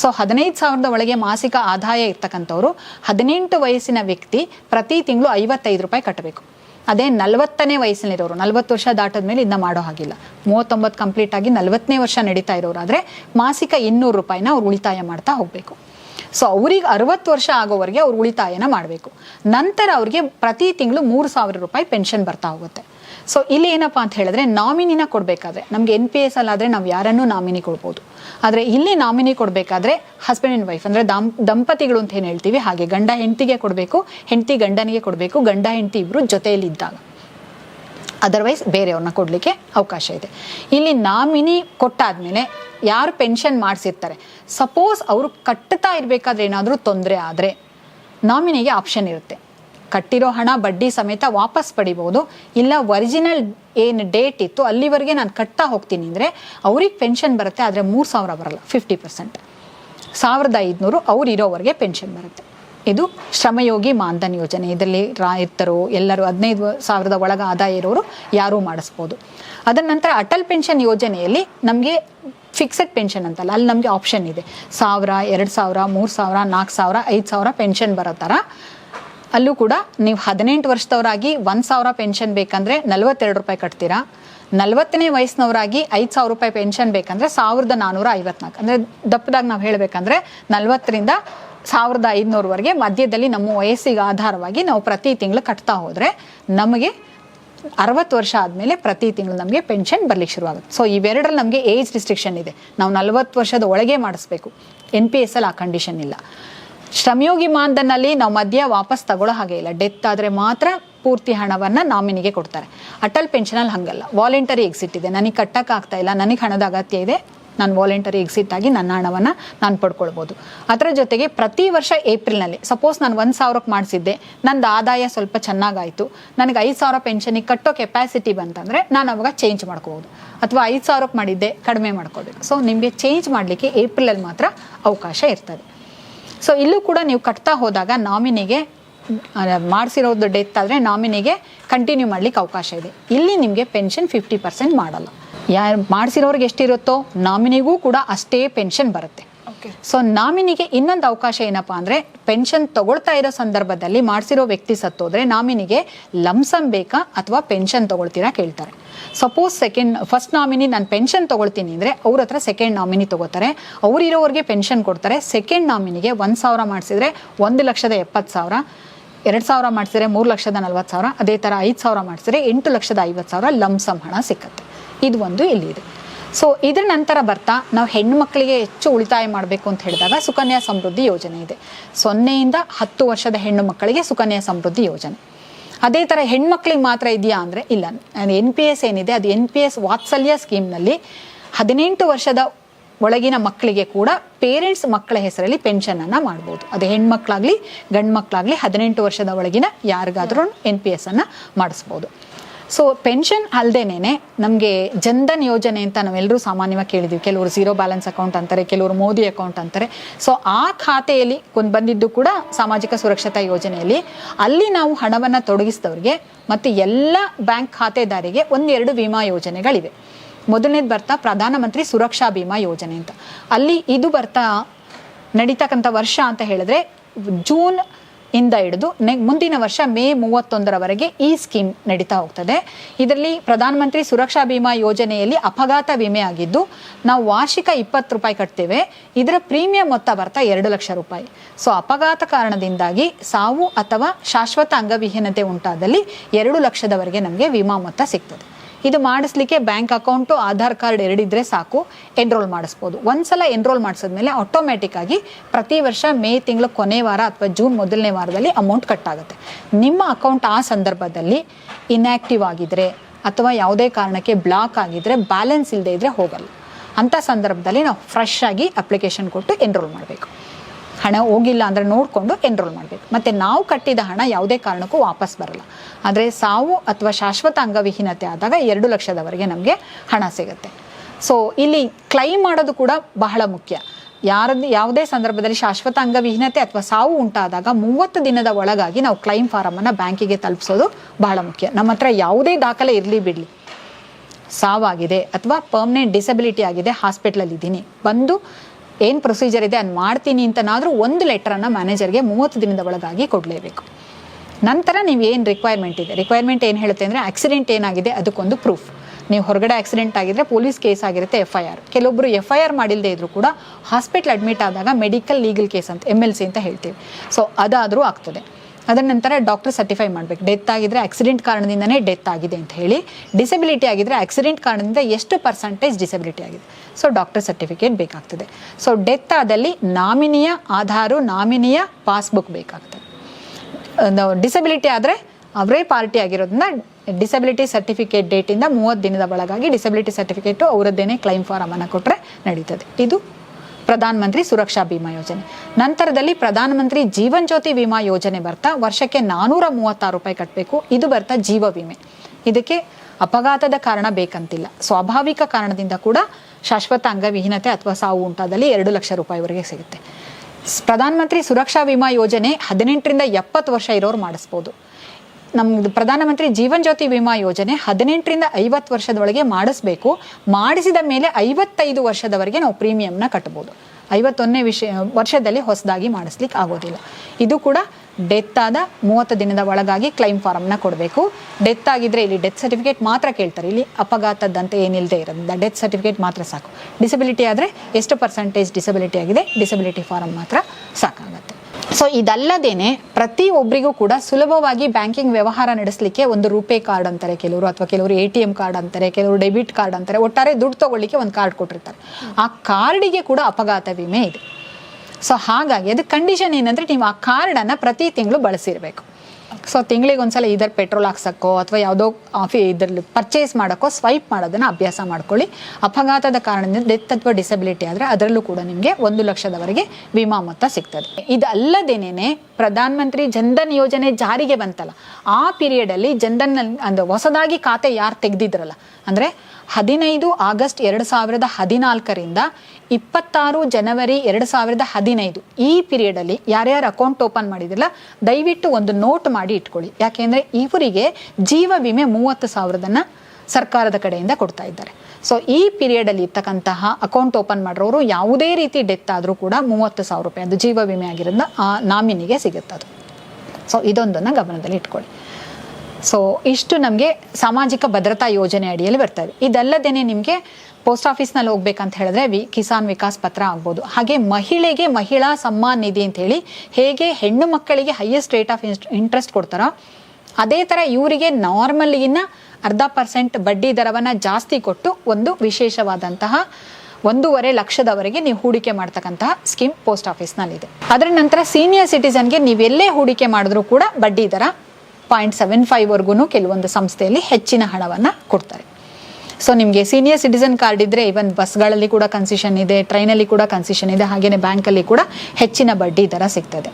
Speaker 3: ಸೊ ಹದಿನೈದು ಸಾವಿರದ ಒಳಗೆ ಮಾಸಿಕ ಆದಾಯ ಇರ್ತಕ್ಕಂಥವ್ರು ಹದಿನೆಂಟು ವಯಸ್ಸಿನ ವ್ಯಕ್ತಿ ಪ್ರತಿ ತಿಂಗಳು ಐವತ್ತೈದು ರೂಪಾಯಿ ಕಟ್ಟಬೇಕು. ಅದೇ ನಲವತ್ತನೇ ವಯಸ್ಸಿನಲ್ಲಿರೋರು, ನಲವತ್ತು ವರ್ಷ ದಾಟದ ಮೇಲೆ ಇದನ್ನ ಮಾಡೋ ಹಾಗಿಲ್ಲ. ಮೂವತ್ತೊಂಬತ್ತು ಕಂಪ್ಲೀಟ್ ಆಗಿ ನಲವತ್ತನೇ ವರ್ಷ ನಡೀತಾ ಇರೋರಾದರೆ ಮಾಸಿಕ ಇನ್ನೂರು ರೂಪಾಯಿನ ಅವ್ರು ಉಳಿತಾಯ ಮಾಡ್ತಾ ಹೋಗಬೇಕು. ಸೊ ಅವ್ರಿಗೆ ಅರವತ್ತು ವರ್ಷ ಆಗೋವರೆಗೆ ಅವ್ರು ಉಳಿತಾಯನ ಮಾಡಬೇಕು. ನಂತರ ಅವ್ರಿಗೆ ಪ್ರತಿ ತಿಂಗಳು ಮೂರು ಸಾವಿರ ರೂಪಾಯಿ ಪೆನ್ಷನ್ ಬರ್ತಾ ಹೋಗುತ್ತೆ. ಸೊ ಇಲ್ಲಿ ಏನಪ್ಪಾ ಅಂತ ಹೇಳಿದ್ರೆ, ನಾಮಿನಿನ ಕೊಡಬೇಕಾದ್ರೆ, ನಮ್ಗೆ ಎನ್ ಪಿ ಎಸ್ ಅಲ್ಲಾದ್ರೆ ನಾವು ಯಾರನ್ನು ನಾಮಿನಿ ಕೊಡ್ಬೋದು. ಆದರೆ ಇಲ್ಲಿ ನಾಮಿನಿ ಕೊಡಬೇಕಾದ್ರೆ ಹಸ್ಬೆಂಡ್ ಆ್ಯಂಡ್ ವೈಫ್ ಅಂದರೆ ದಾಂ ದಂಪತಿಗಳು ಅಂತ ಏನು ಹೇಳ್ತೀವಿ, ಹಾಗೆ ಗಂಡ ಹೆಂಡತಿಗೆ ಕೊಡಬೇಕು, ಹೆಂಡತಿ ಗಂಡನಿಗೆ ಕೊಡಬೇಕು, ಗಂಡ ಹೆಂಡತಿ ಇಬ್ಬರು ಜೊತೆಯಲ್ಲಿ ಇದ್ದಾಗ ಅದರ್ವೈಸ್ ಬೇರೆಯವ್ರನ್ನ ಕೊಡಲಿಕ್ಕೆ ಅವಕಾಶ ಇದೆ. ಇಲ್ಲಿ ನಾಮಿನಿ ಕೊಟ್ಟಾದ್ಮೇಲೆ ಯಾರು ಪೆನ್ಷನ್ ಮಾಡಿಸಿರ್ತಾರೆ? ಸಪೋಸ್ ಅವರು ಕಟ್ತಾ ಇರಬೇಕಾದ್ರೆ ಏನಾದರೂ ತೊಂದರೆ ಆದರೆ ನಾಮಿನಿಗೆ ಆಪ್ಷನ್ ಇರುತ್ತೆ. ಕಟ್ಟಿರೋ ಹಣ, ಬಡ್ಡಿ ಸಮೇತ ವಾಪಸ್ ಪಡಿಬೋದು. ಇಲ್ಲ ಒರಿಜಿನಲ್ ಏನು ಡೇಟ್ ಇತ್ತು, ಅಲ್ಲಿವರೆಗೆ ನಾನು ಕಟ್ತಾ ಹೋಗ್ತೀನಿ ಅಂದರೆ ಅವ್ರಿಗೆ ಪೆನ್ಷನ್ ಬರುತ್ತೆ, ಆದರೆ ಮೂರು ಸಾವಿರ ಬರಲ್ಲ ಫಿಫ್ಟಿ ಪರ್ಸೆಂಟ್ ಸಾವಿರದ ಐದುನೂರು ಅವ್ರು ಇರೋವರೆಗೆ ಪೆನ್ಷನ್ ಬರುತ್ತೆ. ಇದು ಶ್ರಮಯೋಗಿ ಮಾನ್ಧನ್ ಯೋಜನೆ. ಇದರಲ್ಲಿ ರಾಯತರು ಎಲ್ಲರೂ ಹದಿನೈದು ಸಾವಿರದ ಒಳಗ ಆದಾಯ ಇರೋರು ಯಾರೂ ಮಾಡಿಸ್ಬೋದು. ಅದರ ನಂತರ ಅಟಲ್ ಪೆನ್ಷನ್ ಯೋಜನೆಯಲ್ಲಿ ನಮಗೆ ಫಿಕ್ಸೆಡ್ ಪೆನ್ಷನ್ ಅಂತಲ್ಲ, ಅಲ್ಲಿ ನಮಗೆ ಆಪ್ಷನ್ ಇದೆ. ಸಾವಿರ, ಎರಡು ಸಾವಿರ, ಮೂರು ಸಾವಿರ ನಾಲ್ಕು ಸಾವಿರ, ಐದು ಸಾವಿರ ಪೆನ್ಷನ್ ಬರೋ ಥರ ಅಲ್ಲೂ ಕೂಡ ನೀವು ಹದಿನೆಂಟು ವರ್ಷದವರಾಗಿ ಒಂದು ಸಾವಿರ ಪೆನ್ಷನ್ ಬೇಕಂದರೆ ನಲವತ್ತೆರಡು ರೂಪಾಯಿ ಕಟ್ತೀರಾ? ನಲವತ್ತನೇ ವಯಸ್ಸಿನವರಾಗಿ ಐದು ಸಾವಿರ ರೂಪಾಯಿ ಪೆನ್ಷನ್ ಬೇಕಂದ್ರೆ ಸಾವಿರದ ನಾನ್ನೂರ ಐವತ್ನಾಲ್ಕು. ಅಂದರೆ ದಪ್ಪದಾಗ ನಾವು ಹೇಳಬೇಕಂದ್ರೆ ನಲವತ್ತರಿಂದ ಸಾವಿರದ ಐದುನೂರವರೆಗೆ ಮಧ್ಯದಲ್ಲಿ ನಮ್ಮ ವಯಸ್ಸಿಗೆ ಆಧಾರವಾಗಿ ನಾವು ಪ್ರತಿ ತಿಂಗಳು ಕಟ್ತಾ ಹೋದರೆ ನಮಗೆ ಅರವತ್ತು ವರ್ಷ ಆದಮೇಲೆ ಪ್ರತಿ ತಿಂಗಳು ನಮಗೆ ಪೆನ್ಷನ್ ಬರ್ಲಿಕ್ಕೆ ಶುರುವಾಗುತ್ತೆ. ಸೊ ಇವೆರಡರಲ್ಲಿ ನಮಗೆ ಏಜ್ ರಿಸ್ಟ್ರಿಕ್ಷನ್ ಇದೆ. ನಾವು ನಲವತ್ತು ವರ್ಷದ ಒಳಗೆ ಮಾಡಿಸ್ಬೇಕು. ಎನ್ ಪಿ ಎಸ್ ಅಲ್ಲಿ ಆ ಕಂಡೀಷನ್ ಇಲ್ಲ. ಶ್ರಮಯೋಗಿ ಮಾನ್ಧನಲ್ಲಿ ನಾವು ಮಧ್ಯ ವಾಪಸ್ ತಗೊಳ್ಳೋ ಹಾಗೆ ಇಲ್ಲ. ಡೆತ್ ಆದರೆ ಮಾತ್ರ ಪೂರ್ತಿ ಹಣವನ್ನು ನಾಮಿನಿಗೆ ಕೊಡ್ತಾರೆ. ಅಟಲ್ ಪೆನ್ಷನಲ್ಲಿ ಹಾಗಲ್ಲ. ವಾಲಂಟರಿ ಎಕ್ಸಿಟ್ ಇದೆ. ನನಗೆ ಕಟ್ಟಕ್ಕಾಗ್ತಾ ಇಲ್ಲ. ನನಗೆ ಹಣದ ಅಗತ್ಯ ಇದೆ. ನಾನು ವಾಲಂಟರಿ ಎಕ್ಸಿಟ್ ಆಗಿ ನನ್ನ ಹಣವನ್ನು ನಾನು ಪಡ್ಕೊಳ್ಬೋದು. ಅದರ ಜೊತೆಗೆ ಪ್ರತಿ ವರ್ಷ ಏಪ್ರಿಲ್ನಲ್ಲಿ ಸಪೋಸ್ ನಾನು ಒಂದು ಸಾವಿರಕ್ಕೆ ಮಾಡಿಸಿದ್ದೆ, ನಂದು ಆದಾಯ ಸ್ವಲ್ಪ ಚೆನ್ನಾಗಾಯಿತು. ನನಗೆ ಐದು ಸಾವಿರ ಪೆನ್ಷನಿಗೆ ಕಟ್ಟೋ ಕೆಪಾಸಿಟಿ ಬಂತಂದರೆ ನಾನು ಅವಾಗ ಚೇಂಜ್ ಮಾಡ್ಕೋಬೋದು ಅಥವಾ ಐದು ಸಾವಿರಕ್ಕೆ ಮಾಡಿದ್ದೆ, ಕಡಿಮೆ ಮಾಡ್ಕೋಬೇಕು ಸೊ ನಿಮಗೆ ಚೇಂಜ್ ಮಾಡಲಿಕ್ಕೆ ಏಪ್ರಿಲಲ್ಲಿ ಮಾತ್ರ ಅವಕಾಶ ಇರ್ತದೆ. ಸೊ ಇಲ್ಲೂ ಕೂಡ ನೀವು ಕಟ್ತಾ ಹೋದಾಗ ನಾಮಿನಿಗೆ ಮಾಡಿಸಿರೋದು ಡೆತ್ ಆದರೆ ನಾಮಿನಿಗೆ ಕಂಟಿನ್ಯೂ ಮಾಡ್ಲಿಕ್ಕೆ ಅವಕಾಶ ಇದೆ. ಇಲ್ಲಿ ನಿಮಗೆ ಪೆನ್ಷನ್ ಫಿಫ್ಟಿ ಪರ್ಸೆಂಟ್ ಮಾಡಲ್ಲ. ಯಾರು ಮಾಡಿಸಿರೋರಿಗೆ ಎಷ್ಟಿರುತ್ತೋ ನಾಮಿನಿಗೂ ಕೂಡ ಅಷ್ಟೇ ಪೆನ್ಷನ್ ಬರುತ್ತೆ.
Speaker 2: ಓಕೆ
Speaker 3: ಸೊ ನಾಮಿನಿಗೆ ಇನ್ನೊಂದು ಅವಕಾಶ ಏನಪ್ಪಾ ಅಂದ್ರೆ ಪೆನ್ಷನ್ ತಗೊಳ್ತಾ ಇರೋ ಸಂದರ್ಭದಲ್ಲಿ ಮಾಡಿಸಿರೋ ವ್ಯಕ್ತಿ ಸತ್ತೋದ್ರೆ ನಾಮಿನಿಗೆ ಲಂಸಮ್ ಬೇಕಾ ಅಥವಾ ಪೆನ್ಷನ್ ತಗೊಳ್ತೀರಾ ಕೇಳ್ತಾರೆ. ಸಪೋಸ್ ಸೆಕೆಂಡ್ ಫಸ್ಟ್ ನಾಮಿನಿ ನಾನು ಪೆನ್ಷನ್ ತಗೊಳ್ತೀನಿ ಅಂದ್ರೆ ಅವ್ರ ಹತ್ರ ಸೆಕೆಂಡ್ ನಾಮಿನಿ ತಗೋತಾರೆ ಅವ್ರಿರೋರಿಗೆ ಪೆನ್ಷನ್ ಕೊಡ್ತಾರೆ. ಸೆಕೆಂಡ್ ನಾಮಿನಿಗೆ ಒಂದು ಸಾವಿರ ಮಾಡಿಸಿದ್ರೆ ಒಂದು ಲಕ್ಷದ ಎಪ್ಪತ್ತು ಸಾವಿರ ಎರಡು ಸಾವಿರ ಮಾಡಿಸಿದ್ರೆ ಮೂರು ಲಕ್ಷದ ನಲ್ವತ್ತು ಸಾವಿರ ಅದೇ ಥರ ಐದು ಸಾವಿರ ಮಾಡಿಸಿದ್ರೆ ಎಂಟು ಲಕ್ಷದ ಐವತ್ತು ಸಾವಿರ ಲಂಸಮ್ ಹಣ ಸಿಕ್ಕತ್ತೆ. ಇದು ಒಂದು ಇಲ್ಲಿದೆ ಸೊ ಇದ್ರ ನಂತರ ಬರ್ತಾ ನಾವು ಹೆಣ್ಣು ಮಕ್ಕಳಿಗೆ ಹೆಚ್ಚು ಉಳಿತಾಯ ಮಾಡಬೇಕು ಅಂತ ಹೇಳಿದಾಗ ಸುಕನ್ಯಾ ಸಮೃದ್ಧಿ ಯೋಜನೆ ಇದೆ. ಸೊನ್ನೆಯಿಂದ ಹತ್ತು ವರ್ಷದ ಹೆಣ್ಣು ಮಕ್ಕಳಿಗೆ ಸುಕನ್ಯಾ ಸಮೃದ್ಧಿ ಯೋಜನೆ. ಅದೇ ಥರ ಹೆಣ್ಮಕ್ಳಿಗೆ ಮಾತ್ರ ಇದೆಯಾ ಅಂದರೆ ಇಲ್ಲ. ಎನ್ ಪಿ ಎಸ್ ಏನಿದೆ, ಅದು ಎನ್ ಪಿ ಎಸ್ ವಾತ್ಸಲ್ಯ ಸ್ಕೀಮ್ನಲ್ಲಿ ಹದಿನೆಂಟು ವರ್ಷದ ಒಳಗಿನ ಮಕ್ಕಳಿಗೆ ಕೂಡ ಪೇರೆಂಟ್ಸ್ ಮಕ್ಕಳ ಹೆಸರಲ್ಲಿ ಪೆನ್ಷನನ್ನು ಮಾಡ್ಬೋದು. ಅದು ಹೆಣ್ಮಕ್ಳಾಗಲಿ ಗಂಡು ಮಕ್ಕಳಾಗಲಿ ಹದಿನೆಂಟು ವರ್ಷದ ಒಳಗಿನ ಯಾರಿಗಾದ್ರೂ ಎನ್ ಪಿ ಎಸ್ ಅನ್ನು ಮಾಡಿಸ್ಬೋದು. ಸೊ ಪೆನ್ಷನ್ ಅಲ್ಲದೇನೆ ನಮಗೆ ಜನ್ಧನ್ ಯೋಜನೆ ಅಂತ ನಾವೆಲ್ಲರೂ ಸಾಮಾನ್ಯವಾಗಿ ಕೇಳಿದ್ವಿ. ಕೆಲವರು ಝೀರೋ ಬ್ಯಾಲೆನ್ಸ್ ಅಕೌಂಟ್ ಅಂತಾರೆ, ಕೆಲವರು ಮೋದಿ ಅಕೌಂಟ್ ಅಂತಾರೆ. ಸೊ ಆ ಖಾತೆಯಲ್ಲಿ ಕೊಂದು ಬಂದಿದ್ದು ಕೂಡ ಸಾಮಾಜಿಕ ಸುರಕ್ಷತಾ ಯೋಜನೆಯಲ್ಲಿ. ಅಲ್ಲಿ ನಾವು ಹಣವನ್ನು ತೊಡಗಿಸಿದವ್ರಿಗೆ ಮತ್ತು ಎಲ್ಲ ಬ್ಯಾಂಕ್ ಖಾತೆದಾರಿಗೆ ಒಂದೆರಡು ವಿಮಾ ಯೋಜನೆಗಳಿವೆ. ಮೊದಲನೇದು ಬರ್ತಾ ಪ್ರಧಾನಮಂತ್ರಿ ಸುರಕ್ಷಾ ಬಿಮಾ ಯೋಜನೆ ಅಂತ. ಅಲ್ಲಿ ಇದು ಬರ್ತಾ ನಡೀತಕ್ಕಂಥ ವರ್ಷ ಅಂತ ಹೇಳಿದ್ರೆ ಜೂನ್ ಇಂದ ಹಿಡಿದು ಮುಂದಿನ ವರ್ಷ ಮೇ ಮೂವತ್ತೊಂದರವರೆಗೆ ಈ ಸ್ಕೀಮ್ ನಡೀತಾ ಹೋಗ್ತದೆ. ಇದರಲ್ಲಿ ಪ್ರಧಾನಮಂತ್ರಿ ಸುರಕ್ಷಾ ಬಿಮಾ ಯೋಜನೆಯಲ್ಲಿ ಅಪಘಾತ ವಿಮೆ ಆಗಿದ್ದು, ನಾವು ವಾರ್ಷಿಕ ಇಪ್ಪತ್ತು ರೂಪಾಯಿ ಕಟ್ತೇವೆ. ಇದರ ಪ್ರೀಮಿಯಂ ಮೊತ್ತ ಬರ್ತಾ ಎರಡು ಲಕ್ಷ ರೂಪಾಯಿ. ಸೊ, ಅಪಘಾತ ಕಾರಣದಿಂದಾಗಿ ಸಾವು ಅಥವಾ ಶಾಶ್ವತ ಅಂಗವಿಹೀನತೆ ಉಂಟಾದಲ್ಲಿ ಎರಡು ಲಕ್ಷದವರೆಗೆ ನಮಗೆ ವಿಮಾ ಮೊತ್ತ ಸಿಗ್ತದೆ. ಇದು ಮಾಡಿಸ್ಲಿಕ್ಕೆ ಬ್ಯಾಂಕ್ ಅಕೌಂಟು, ಆಧಾರ್ ಕಾರ್ಡ್ ಎರಡಿದ್ರೆ ಸಾಕು ಎನ್ರೋಲ್ ಮಾಡಿಸ್ಬೋದು. ಒಂದ್ಸಲ ಎನ್ರೋಲ್ ಮಾಡಿಸಿದ್ಮೇಲೆ ಆಟೋಮ್ಯಾಟಿಕ್ ಆಗಿ ಪ್ರತಿ ವರ್ಷ ಮೇ ತಿಂಗಳ ಕೊನೆ ವಾರ ಅಥವಾ ಜೂನ್ ಮೊದಲನೇ ವಾರದಲ್ಲಿ ಅಮೌಂಟ್ ಕಟ್ ಆಗುತ್ತೆ. ನಿಮ್ಮ ಅಕೌಂಟ್ ಆ ಸಂದರ್ಭದಲ್ಲಿ ಇನ್ಆಕ್ಟಿವ್ ಆಗಿದ್ರೆ ಅಥವಾ ಯಾವುದೇ ಕಾರಣಕ್ಕೆ ಬ್ಲಾಕ್ ಆಗಿದ್ರೆ ಬ್ಯಾಲೆನ್ಸ್ ಇಲ್ಲದೆ ಇದ್ರೆ ಹೋಗಲ್ಲ. ಅಂಥ ಸಂದರ್ಭದಲ್ಲಿ ನಾವು ಫ್ರೆಶ್ ಆಗಿ ಅಪ್ಲಿಕೇಶನ್ ಕೊಟ್ಟು ಎನ್ರೋಲ್ ಮಾಡಬೇಕು. ಹಣ ಹೋಗಿಲ್ಲ ಅಂದರೆ ನೋಡಿಕೊಂಡು ಎನ್ರೋಲ್ ಮಾಡಬೇಕು. ಮತ್ತು ನಾವು ಕಟ್ಟಿದ ಹಣ ಯಾವುದೇ ಕಾರಣಕ್ಕೂ ವಾಪಸ್ ಬರಲ್ಲ. ಆದರೆ ಸಾವು ಅಥವಾ ಶಾಶ್ವತ ಅಂಗವಿಹೀನತೆ ಆದಾಗ ಎರಡು ಲಕ್ಷದವರೆಗೆ ನಮಗೆ ಹಣ ಸಿಗುತ್ತೆ. ಸೊ ಇಲ್ಲಿ ಕ್ಲೈಮ್ ಮಾಡೋದು ಕೂಡ ಬಹಳ ಮುಖ್ಯ. ಯಾರದ್ದು ಯಾವುದೇ ಸಂದರ್ಭದಲ್ಲಿ ಶಾಶ್ವತ ಅಂಗವಿಹೀನತೆ ಅಥವಾ ಸಾವು ಉಂಟಾದಾಗ ಮೂವತ್ತು ದಿನದ ಒಳಗಾಗಿ ನಾವು ಕ್ಲೈಮ್ ಫಾರಮನ್ನು ಬ್ಯಾಂಕಿಗೆ ತಲುಪಿಸೋದು ಬಹಳ ಮುಖ್ಯ. ನಮ್ಮ ಹತ್ರ ಯಾವುದೇ ದಾಖಲೆ ಇರಲಿ ಬಿಡಲಿ. ಸಾವಾಗಿದೆ ಅಥವಾ ಪರ್ಮನೆಂಟ್ ಡಿಸಬಿಲಿಟಿ ಆಗಿದೆ ಹಾಸ್ಪಿಟ್ಲಲ್ಲಿ ಇದ್ದೀನಿ. ಬಂದು ಏನು ಪ್ರೊಸೀಜರ್ ಇದೆ ಅದು ಮಾಡ್ತೀನಿ ಅಂತನಾದರೂ ಒಂದು ಲೆಟ್ರನ್ನು ಮ್ಯಾನೇಜರ್ಗೆ ಮೂವತ್ತು ದಿನದ ಒಳಗಾಗಿ ಕೊಡಲೇಬೇಕು. ನಂತರ ನೀವು ಏನು ರಿಕ್ವೈರ್ಮೆಂಟ್ ಇದೆ? ರಿಕ್ವೈರ್ಮೆಂಟ್ ಏನು ಹೇಳುತ್ತೆ ಅಂದರೆ ಆಕ್ಸಿಡೆಂಟ್ ಏನಾಗಿದೆ ಅದಕ್ಕೊಂದು ಪ್ರೂಫ್ ನೀವು ಹೊರಗಡೆ ಆಕ್ಸಿಡೆಂಟ್ ಆಗಿದ್ರೆ ಪೊಲೀಸ್ ಕೇಸ್ ಆಗಿರುತ್ತೆ ಎಫ್ ಐ ಆರ್ ಕೆಲವೊಬ್ಬರು ಎಫ್ ಐ ಆರ್ ಮಾಡಿಲ್ಲದೆ ಇದ್ದರೂ ಕೂಡ ಹಾಸ್ಪಿಟ್ಲ್ ಅಡ್ಮಿಟ್ ಆದಾಗ ಮೆಡಿಕಲ್ ಲೀಗಲ್ ಕೇಸ್ ಅಂತ ಎಂ ಎಲ್ ಸಿ ಅಂತ ಹೇಳ್ತೀವಿ. ಸೊ ಅದಾದರೂ ಆಗ್ತದೆ. ಅದರ ನಂತರ ಡಾಕ್ಟರ್ ಸರ್ಟಿಫೈ ಮಾಡಬೇಕು. ಡೆತ್ ಆಗಿದ್ರೆ ಆಕ್ಸಿಡೆಂಟ್ ಕಾರಣದಿಂದನೇ ಡೆತ್ ಆಗಿದೆ ಅಂತ ಹೇಳಿ. ಡಿಸೆಬಿಲಿಟಿ ಆಗಿದ್ರೆ ಆಕ್ಸಿಡೆಂಟ್ ಕಾರಣದಿಂದ ಎಷ್ಟು ಪರ್ಸೆಂಟೇಜ್ ಡಿಸೆಬಿಲಿಟಿ ಆಗಿದೆ. ಸೊ ಡಾಕ್ಟರ್ ಸರ್ಟಿಫಿಕೇಟ್ ಬೇಕಾಗ್ತದೆ. ಸೊ ಡೆತ್ ಆದಲ್ಲಿ ನಾಮಿನಿಯ ಆಧಾರು, ನಾಮಿನಿಯ ಪಾಸ್ಬುಕ್ ಬೇಕಾಗ್ತದೆ. ಡಿಸೆಬಿಲಿಟಿ ಆದರೆ ಅವರೇ ಪಾರ್ಟಿ ಆಗಿರೋದ್ರಿಂದ ಡಿಸಬಿಲಿಟಿ ಸರ್ಟಿಫಿಕೇಟ್ ಡೇಟಿಂದ ಮೂವತ್ತು ದಿನದ ಒಳಗಾಗಿ ಡಿಸಬಿಲಿಟಿ ಸರ್ಟಿಫಿಕೇಟು ಅವರದ್ದೇನೆ ಕ್ಲೈಮ್ ಫಾರಮನ್ನು ಕೊಟ್ಟರೆ ನಡೀತದೆ. ಇದು ಪ್ರಧಾನ ಮಂತ್ರಿ ಸುರಕ್ಷಾ ಬಿಮಾ ಯೋಜನೆ. ನಂತರದಲ್ಲಿ ಪ್ರಧಾನಮಂತ್ರಿ ಜೀವನ್ ಜ್ಯೋತಿ ವಿಮಾ ಯೋಜನೆ ಬರ್ತಾ ವರ್ಷಕ್ಕೆ ನಾನೂರ ಮೂವತ್ತಾರು ರೂಪಾಯಿ ಕಟ್ಟಬೇಕು ಇದು ಬರ್ತಾ ಜೀವ ವಿಮೆ. ಇದಕ್ಕೆ ಅಪಘಾತದ ಕಾರಣ ಬೇಕಂತಿಲ್ಲ. ಸ್ವಾಭಾವಿಕ ಕಾರಣದಿಂದ ಕೂಡ ಶಾಶ್ವತ ಅಂಗವಿಹೀನತೆ ಅಥವಾ ಸಾವು ಉಂಟಾದಲ್ಲಿ ಎರಡು ಲಕ್ಷ ರೂಪಾಯಿವರೆಗೆ ಸಿಗುತ್ತೆ. ಪ್ರಧಾನಮಂತ್ರಿ ಸುರಕ್ಷಾ ವಿಮಾ ಯೋಜನೆ ಹದಿನೆಂಟರಿಂದ ಎಪ್ಪತ್ತು ವರ್ಷ ಇರೋರು ಮಾಡಿಸ್ಬೋದು. ನಮ್ದು ಪ್ರಧಾನಮಂತ್ರಿ ಜೀವನ್ ಜ್ಯೋತಿ ವಿಮಾ ಯೋಜನೆ ಹದಿನೆಂಟರಿಂದ ಐವತ್ತು ವರ್ಷದೊಳಗೆ ಮಾಡಿಸ್ಬೇಕು. ಮಾಡಿಸಿದ ಮೇಲೆ ಐವತ್ತೈದು ವರ್ಷದವರೆಗೆ ನಾವು ಪ್ರೀಮಿಯಂನ ಕಟ್ಬೋದು. ಐವತ್ತೊಂದನೇ ವಿಷಯ ವರ್ಷದಲ್ಲಿ ಹೊಸದಾಗಿ ಮಾಡಿಸ್ಲಿಕ್ಕೆ ಆಗೋದಿಲ್ಲ. ಇದು ಕೂಡ ಡೆತ್ ಆದ ಮೂವತ್ತು ದಿನದ ಒಳಗಾಗಿ ಕ್ಲೈಮ್ ಫಾರಮ್ನ ಕೊಡಬೇಕು. ಡೆತ್ ಆಗಿದ್ರೆ ಇಲ್ಲಿ ಡೆತ್ ಸರ್ಟಿಫಿಕೇಟ್ ಮಾತ್ರ ಕೇಳ್ತಾರೆ. ಇಲ್ಲಿ ಅಪಘಾತದಂತ ಏನಿಲ್ಲದೆ ಇರೋದ್ರಿಂದ ಡೆತ್ ಸರ್ಟಿಫಿಕೇಟ್ ಮಾತ್ರ ಸಾಕು. ಡಿಸಬಿಲಿಟಿ ಆದರೆ ಎಷ್ಟು ಪರ್ಸೆಂಟೇಜ್ ಡಿಸಬಿಲಿಟಿ ಆಗಿದೆ, ಡಿಸಬಿಲಿಟಿ ಫಾರಮ್ ಮಾತ್ರ ಸಾಕಾಗುತ್ತೆ. ಸೊ ಇದಲ್ಲದೇನೆ ಪ್ರತಿ ಒಬ್ಬರಿಗೂ ಕೂಡ ಸುಲಭವಾಗಿ ಬ್ಯಾಂಕಿಂಗ್ ವ್ಯವಹಾರ ನಡೆಸಲಿಕ್ಕೆ ಒಂದು ರೂಪೇ ಕಾರ್ಡ್ ಅಂತಾರೆ ಕೆಲವರು ಅಥವಾ ಕೆಲವರು ಎ ಟಿ ಎಂ ಕಾರ್ಡ್ ಅಂತಾರೆ, ಕೆಲವರು ಡೆಬಿಟ್ ಕಾರ್ಡ್ ಅಂತಾರೆ. ಒಟ್ಟಾರೆ ದುಡ್ಡು ತಗೊಳ್ಳಿಕ್ಕೆ ಒಂದು ಕಾರ್ಡ್ ಕೊಟ್ಟಿರ್ತಾರೆ. ಆ ಕಾರ್ಡಿಗೆ ಕೂಡ ಅಪಘಾತ ವಿಮೆ ಇದೆ. ಸೊ ಹಾಗಾಗಿ ಅದು ಕಂಡೀಷನ್ ಏನಂದ್ರೆ ನೀವು ಆ ಕಾರ್ಡನ್ನು ಪ್ರತಿ ತಿಂಗಳು ಬಳಸಿರಬೇಕು. ಸೊ ತಿಂಗಳಿಗೆ ಒಂದ್ಸಲ ಇದರ ಪೆಟ್ರೋಲ್ ಹಾಕ್ಸಕ್ಕೋ ಅಥವಾ ಯಾವುದೋ ಆಫಿ ಇದರಲ್ಲಿ ಪರ್ಚೇಸ್ ಮಾಡೋಕ್ಕೋ ಸ್ವೈಪ್ ಮಾಡೋದನ್ನು ಅಭ್ಯಾಸ ಮಾಡ್ಕೊಳ್ಳಿ. ಅಪಘಾತದ ಕಾರಣದಿಂದ ಡೆತ್ ಅಥವಾ ಡಿಸಬಿಲಿಟಿ ಆದರೆ ಅದರಲ್ಲೂ ಕೂಡ ನಿಮಗೆ ಒಂದು ಲಕ್ಷದವರೆಗೆ ವಿಮಾ ಮೊತ್ತ ಸಿಗ್ತದೆ. ಇದಲ್ಲದೇನೆ ಪ್ರಧಾನ ಮಂತ್ರಿ ಜನ್ಧನ್ ಯೋಜನೆ ಜಾರಿಗೆ ಬಂತಲ್ಲ, ಆ ಪೀರಿಯಡಲ್ಲಿ ಜನ್ಧನ್ ಅಂದ್ರೆ ಹೊಸದಾಗಿ ಖಾತೆ ಯಾರು ತೆಗೆದಿದ್ರಲ್ಲ, ಅಂದರೆ ಹದಿನೈದು ಆಗಸ್ಟ್ ಎರಡು ಸಾವಿರದ ಹದಿನಾಲ್ಕರಿಂದ ಇಪ್ಪತ್ತಾರು ಜನವರಿ ಎರಡು ಸಾವಿರದ ಹದಿನೈದು ಈ ಪೀರಿಯಡಲ್ಲಿ ಯಾರ್ಯಾರು ಅಕೌಂಟ್ ಓಪನ್ ಮಾಡಿದಿಲ್ಲ ದಯವಿಟ್ಟು ಒಂದು ನೋಟ್ ಮಾಡಿ ಇಟ್ಕೊಳ್ಳಿ. ಯಾಕೆಂದ್ರೆ ಇವರಿಗೆ ಜೀವ ವಿಮೆ ಮೂವತ್ತು ಸಾವಿರದನ್ನ ಸರ್ಕಾರದ ಕಡೆಯಿಂದ ಕೊಡ್ತಾ ಇದ್ದಾರೆ. ಸೊ ಈ ಪೀರಿಯಡ್ ಅಲ್ಲಿ ಇರ್ತಕ್ಕಂತಹ ಅಕೌಂಟ್ ಓಪನ್ ಮಾಡಿರೋರು ಯಾವುದೇ ರೀತಿ ಡೆತ್ ಆದರೂ ಕೂಡ ಮೂವತ್ತು ಸಾವಿರ ರೂಪಾಯಿ, ಅದು ಜೀವ ವಿಮೆ ಆಗಿರೋದ್ರಿಂದ ಆ ನಾಮಿನಿಗೆ ಸಿಗುತ್ತೆ ಅದು. ಸೊ ಇದೊಂದನ್ನು ಗಮನದಲ್ಲಿ ಇಟ್ಕೊಳ್ಳಿ. ಸೊ ಇಷ್ಟು ನಮಗೆ ಸಾಮಾಜಿಕ ಭದ್ರತಾ ಯೋಜನೆ ಅಡಿಯಲ್ಲಿ ಬರ್ತಾ ಇದೆ. ಇದಲ್ಲದೇನೆ ನಿಮಗೆ ಪೋಸ್ಟ್ ಆಫೀಸ್ನಲ್ಲಿ ಹೋಗ್ಬೇಕಂತ ಹೇಳಿದ್ರೆ ವಿ, ಕಿಸಾನ್ ವಿಕಾಸ್ ಪತ್ರ ಆಗ್ಬೋದು. ಹಾಗೆ ಮಹಿಳೆಗೆ ಮಹಿಳಾ ಸಮ್ಮಾನ್ ನಿಧಿ ಅಂತ ಹೇಳಿ ಹೇಗೆ ಹೆಣ್ಣು ಮಕ್ಕಳಿಗೆ ಹೈಯೆಸ್ಟ್ ರೇಟ್ ಆಫ್ ಇಂಟ್ರೆಸ್ಟ್ ಕೊಡ್ತಾರೋ ಅದೇ ಥರ ಇವರಿಗೆ ನಾರ್ಮಲ್ಗಿನ್ನ ಅರ್ಧ ಪರ್ಸೆಂಟ್ ಬಡ್ಡಿ ದರವನ್ನು ಜಾಸ್ತಿ ಕೊಟ್ಟು ಒಂದು ವಿಶೇಷವಾದಂತಹ ಒಂದೂವರೆ ಲಕ್ಷದವರೆಗೆ ನೀವು ಹೂಡಿಕೆ ಮಾಡ್ತಕ್ಕಂತಹ ಸ್ಕೀಮ್ ಪೋಸ್ಟ್ ಆಫೀಸ್ನಲ್ಲಿದೆ ಅದರ ನಂತರ ಸೀನಿಯರ್ ಸಿಟಿಸನ್ಗೆ ನೀವೆಲ್ಲೇ ಹೂಡಿಕೆ ಮಾಡಿದ್ರೂ ಕೂಡ ಬಡ್ಡಿ ದರ ಪಾಯಿಂಟ್ ಸೆವೆನ್ ಫೈವ್ವರೆಗೂ ಕೆಲವೊಂದು ಸಂಸ್ಥೆಯಲ್ಲಿ ಹೆಚ್ಚಿನ ಹಣವನ್ನು ಕೊಡ್ತಾರೆ. ಸೊ ನಿಮಗೆ ಸೀನಿಯರ್ ಸಿಟಿಸನ್ ಕಾರ್ಡ್ ಇದ್ದರೆ ಇವನ್ ಬಸ್ಗಳಲ್ಲಿ ಕೂಡ ಕನ್ಸಿಷನ್ ಇದೆ ಟ್ರೈನಲ್ಲಿ ಕೂಡ ಕನ್ಸಿಷನ್ ಇದೆ ಹಾಗೆಯೇ ಬ್ಯಾಂಕಲ್ಲಿ ಕೂಡ ಹೆಚ್ಚಿನ ಬಡ್ಡಿ ದರ ಸಿಗ್ತದೆ.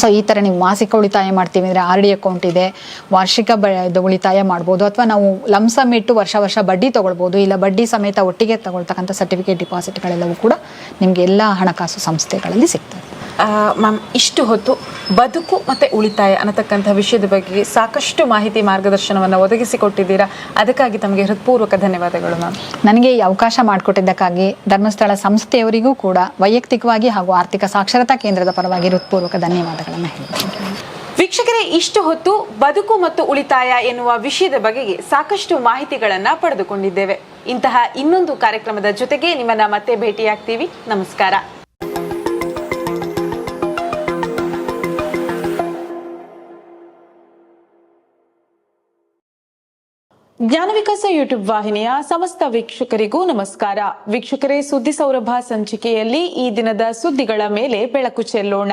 Speaker 3: ಸೊ ಈ ಥರ ನೀವು ಮಾಸಿಕ ಉಳಿತಾಯ ಮಾಡ್ತೀವಿ ಅಂದರೆ ಆರ್ ಡಿ ಅಕೌಂಟ್ ಇದೆ, ವಾರ್ಷಿಕ ಬ ಉಳಿತಾಯ ಮಾಡ್ಬೋದು, ಅಥವಾ ನಾವು ಲಂಸಮ್ ಇಟ್ಟು ವರ್ಷ ವರ್ಷ ಬಡ್ಡಿ ತೊಗೊಳ್ಬೋದು, ಇಲ್ಲ ಬಡ್ಡಿ ಸಮೇತ ಒಟ್ಟಿಗೆ ತಗೊಳ್ತಕ್ಕಂಥ ಸರ್ಟಿಫಿಕೇಟ್ ಡಿಪಾಸಿಟ್ಗಳೆಲ್ಲವೂ ಕೂಡ ನಿಮಗೆ ಎಲ್ಲ ಹಣಕಾಸು ಸಂಸ್ಥೆಗಳಲ್ಲಿ ಸಿಗ್ತದೆ.
Speaker 2: ಮ್ಯಾಮ್ ಇಷ್ಟು ಹೊತ್ತು ಬದುಕು ಮತ್ತು ಉಳಿತಾಯ ಅನ್ನತಕ್ಕಂಥ ವಿಷಯದ ಬಗ್ಗೆ ಸಾಕಷ್ಟು ಮಾಹಿತಿ ಮಾರ್ಗದರ್ಶನವನ್ನು ಒದಗಿಸಿಕೊಟ್ಟಿದ್ದೀರಾ? ಅದಕ್ಕಾಗಿ ತಮಗೆ ಹೃತ್ಪೂರ್ವಕ ಧನ್ಯವಾದಗಳು ಮ್ಯಾಮ್.
Speaker 3: ನನಗೆ ಈ ಅವಕಾಶ ಮಾಡಿಕೊಟ್ಟಿದ್ದಕ್ಕಾಗಿ ಧರ್ಮಸ್ಥಳ ಸಂಸ್ಥೆಯವರಿಗೂ ಕೂಡ ವೈಯಕ್ತಿಕವಾಗಿ ಹಾಗೂ ಆರ್ಥಿಕ ಸಾಕ್ಷರತಾ ಕೇಂದ್ರದ ಪರವಾಗಿ ಹೃತ್ಪೂರ್ವಕ ಧನ್ಯವಾದಗಳನ್ನು ಹೇಳ್ತೀನಿ.
Speaker 2: ವೀಕ್ಷಕರೇ ಇಷ್ಟು ಹೊತ್ತು ಬದುಕು ಮತ್ತು ಉಳಿತಾಯ ಎನ್ನುವ ವಿಷಯದ ಬಗೆಗೆ ಸಾಕಷ್ಟು ಮಾಹಿತಿಗಳನ್ನು ಪಡೆದುಕೊಂಡಿದ್ದೇವೆ. ಇಂತಹ ಇನ್ನೊಂದು ಕಾರ್ಯಕ್ರಮದ ಜೊತೆಗೆ ನಿಮ್ಮನ್ನ ಮತ್ತೆ ಭೇಟಿಯಾಗ್ತೀವಿ. ನಮಸ್ಕಾರ. ಜ್ಞಾನ ವಿಕಾಸ ಯೂಟ್ಯೂಬ್ ವಾಹಿನಿಯ ಸಮಸ್ತ ವೀಕ್ಷಕರಿಗೂ ನಮಸ್ಕಾರ. ವೀಕ್ಷಕರೇ, ಸುದ್ದಿ ಸೌರಭ ಸಂಚಿಕೆಯಲ್ಲಿ ಈ ದಿನದ ಸುದ್ದಿಗಳ ಮೇಲೆ ಬೆಳಕು ಚೆಲ್ಲೋಣ.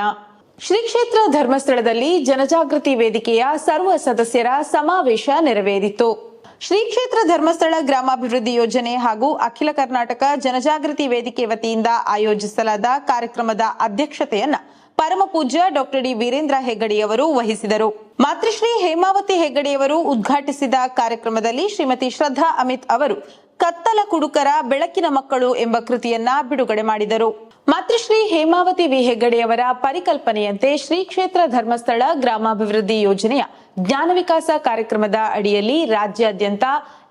Speaker 2: ಶ್ರೀ ಕ್ಷೇತ್ರ ಧರ್ಮಸ್ಥಳದಲ್ಲಿ ಜನಜಾಗೃತಿ ವೇದಿಕೆಯ ಸರ್ವ ಸದಸ್ಯರ ಸಮಾವೇಶ ನೆರವೇರಿತು. ಶ್ರೀ ಕ್ಷೇತ್ರ ಧರ್ಮಸ್ಥಳ ಗ್ರಾಮಾಭಿವೃದ್ಧಿ ಯೋಜನೆ ಹಾಗೂ ಅಖಿಲ ಕರ್ನಾಟಕ ಜನಜಾಗೃತಿ ವೇದಿಕೆ ವತಿಯಿಂದ ಆಯೋಜಿಸಲಾದ ಕಾರ್ಯಕ್ರಮದ ಅಧ್ಯಕ್ಷತೆಯನ್ನ ಪರಮ ಪೂಜ್ಯ ಡಾಕ್ಟರ್ ಡಿ ವೀರೇಂದ್ರ ಹೆಗ್ಗಡಿಯವರು ವಹಿಸಿದರು. ಮಾತೃಶ್ರೀ ಹೇಮಾವತಿ ಹೆಗ್ಗಡೆಯವರು ಉದ್ಘಾಟಿಸಿದ ಕಾರ್ಯಕ್ರಮದಲ್ಲಿ ಶ್ರೀಮತಿ ಶ್ರದ್ಧಾ ಅಮಿತ್ ಅವರು, ಕತ್ತಲ ಕುಡುಕರ ಬೆಳಕಿನ ಮಕ್ಕಳು ಎಂಬ ಕೃತಿಯನ್ನ ಬಿಡುಗಡೆ ಮಾಡಿದರು. ಮಾತೃಶ್ರೀ ಹೇಮಾವತಿ ವಿ ಹೆಗ್ಗಡೆಯವರ ಪರಿಕಲ್ಪನೆಯಂತೆ ಶ್ರೀ ಕ್ಷೇತ್ರ ಧರ್ಮಸ್ಥಳ ಗ್ರಾಮಾಭಿವೃದ್ಧಿ ಯೋಜನೆಯ ಜ್ಞಾನ ವಿಕಾಸ ಕಾರ್ಯಕ್ರಮದ ಅಡಿಯಲ್ಲಿ ರಾಜ್ಯಾದ್ಯಂತ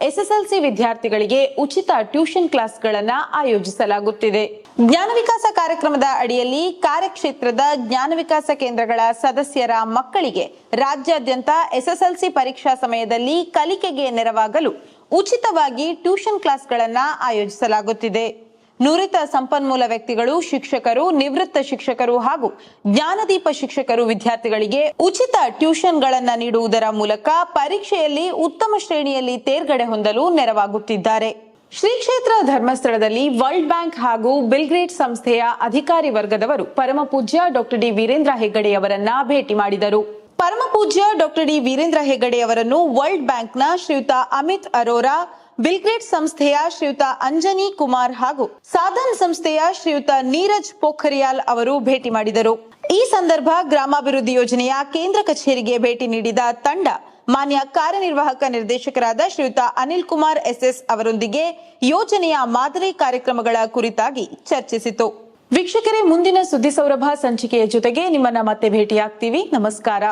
Speaker 2: ಎಸ್ಎಸ್ಎಲ್ಸಿ ವಿದ್ಯಾರ್ಥಿಗಳಿಗೆ ಉಚಿತ ಟ್ಯೂಷನ್ ಕ್ಲಾಸ್ಗಳನ್ನು ಆಯೋಜಿಸಲಾಗುತ್ತಿದೆ. ಜ್ಞಾನ ವಿಕಾಸ ಕಾರ್ಯಕ್ರಮದ ಅಡಿಯಲ್ಲಿ ಕಾರ್ಯಕ್ಷೇತ್ರದ ಜ್ಞಾನ ವಿಕಾಸ ಕೇಂದ್ರಗಳ ಸದಸ್ಯರ ಮಕ್ಕಳಿಗೆ ರಾಜ್ಯಾದ್ಯಂತ ಎಸ್ಎಸ್ಎಲ್ಸಿ ಪರೀಕ್ಷಾ ಸಮಯದಲ್ಲಿ ಕಲಿಕೆಗೆ ನೆರವಾಗಲು ಉಚಿತವಾಗಿ ಟ್ಯೂಷನ್ ಕ್ಲಾಸ್ಗಳನ್ನು ಆಯೋಜಿಸಲಾಗುತ್ತಿದೆ. ನುರಿತ ಸಂಪನ್ಮೂಲ ವ್ಯಕ್ತಿಗಳು, ಶಿಕ್ಷಕರು, ನಿವೃತ್ತ ಶಿಕ್ಷಕರು ಹಾಗೂ ಜ್ಞಾನದೀಪ ಶಿಕ್ಷಕರು ವಿದ್ಯಾರ್ಥಿಗಳಿಗೆ ಉಚಿತ ಟ್ಯೂಷನ್ಗಳನ್ನ ನೀಡುವುದರ ಮೂಲಕ ಪರೀಕ್ಷೆಯಲ್ಲಿ ಉತ್ತಮ ಶ್ರೇಣಿಯಲ್ಲಿ ತೇರ್ಗಡೆ ಹೊಂದಲು ನೆರವಾಗುತ್ತಿದ್ದಾರೆ. ಶ್ರೀ ಕ್ಷೇತ್ರ ಧರ್ಮಸ್ಥಳದಲ್ಲಿ ವರ್ಲ್ಡ್ ಬ್ಯಾಂಕ್ ಹಾಗೂ ಬಿಲ್ಗ್ರೇಟ್ ಸಂಸ್ಥೆಯ ಅಧಿಕಾರಿ ವರ್ಗದವರು ಪರಮಪೂಜ್ಯ ಡಾಕ್ಟರ್ ಡಿ ವೀರೇಂದ್ರ ಹೆಗ್ಗಡೆ ಅವರನ್ನ ಭೇಟಿ ಮಾಡಿದರು. ಪರಮಪೂಜ್ಯ ಡಾಕ್ಟರ್ ಡಿ ವೀರೇಂದ್ರ ಹೆಗ್ಗಡೆ ಅವರನ್ನು ವರ್ಲ್ಡ್ ಬ್ಯಾಂಕ್ನ ಶ್ರೀಯುತ ಅಮಿತ್ ಅರೋರಾ ಬಿಲ್ಗ್ರೇಟ್ ಸಂಸ್ಥೆಯ ಶ್ರೀಯುತ ಅಂಜನಿ ಕುಮಾರ್ ಹಾಗೂ ಸಾಧನ್ ಸಂಸ್ಥೆಯ ಶ್ರೀಯುತ ನೀರಜ್ ಪೋಖರಿಯಾಲ್ ಅವರು ಭೇಟಿ ಮಾಡಿದರು. ಈ ಸಂದರ್ಭ ಗ್ರಾಮಾಭಿವೃದ್ಧಿ ಯೋಜನೆಯ ಕೇಂದ್ರ ಕಚೇರಿಗೆ ಭೇಟಿ ನೀಡಿದ ತಂಡ, ಮಾನ್ಯ ಕಾರ್ಯನಿರ್ವಾಹಕ ನಿರ್ದೇಶಕರಾದ ಶ್ರೀಯುತ ಅನಿಲ್ ಕುಮಾರ್ ಎಸ್ಎಸ್ ಅವರೊಂದಿಗೆ ಯೋಜನೆಯ ಮಾದರಿ ಕಾರ್ಯಕ್ರಮಗಳ ಕುರಿತಾಗಿ ಚರ್ಚಿಸಿತು. ವೀಕ್ಷಕರೇ, ಮುಂದಿನ ಸುದ್ದಿ ಸೌರಭ ಸಂಚಿಕೆಯ ಜೊತೆಗೆ ನಿಮ್ಮನ್ನ ಮತ್ತೆ ಭೇಟಿಯಾಗ್ತೀವಿ. ನಮಸ್ಕಾರ.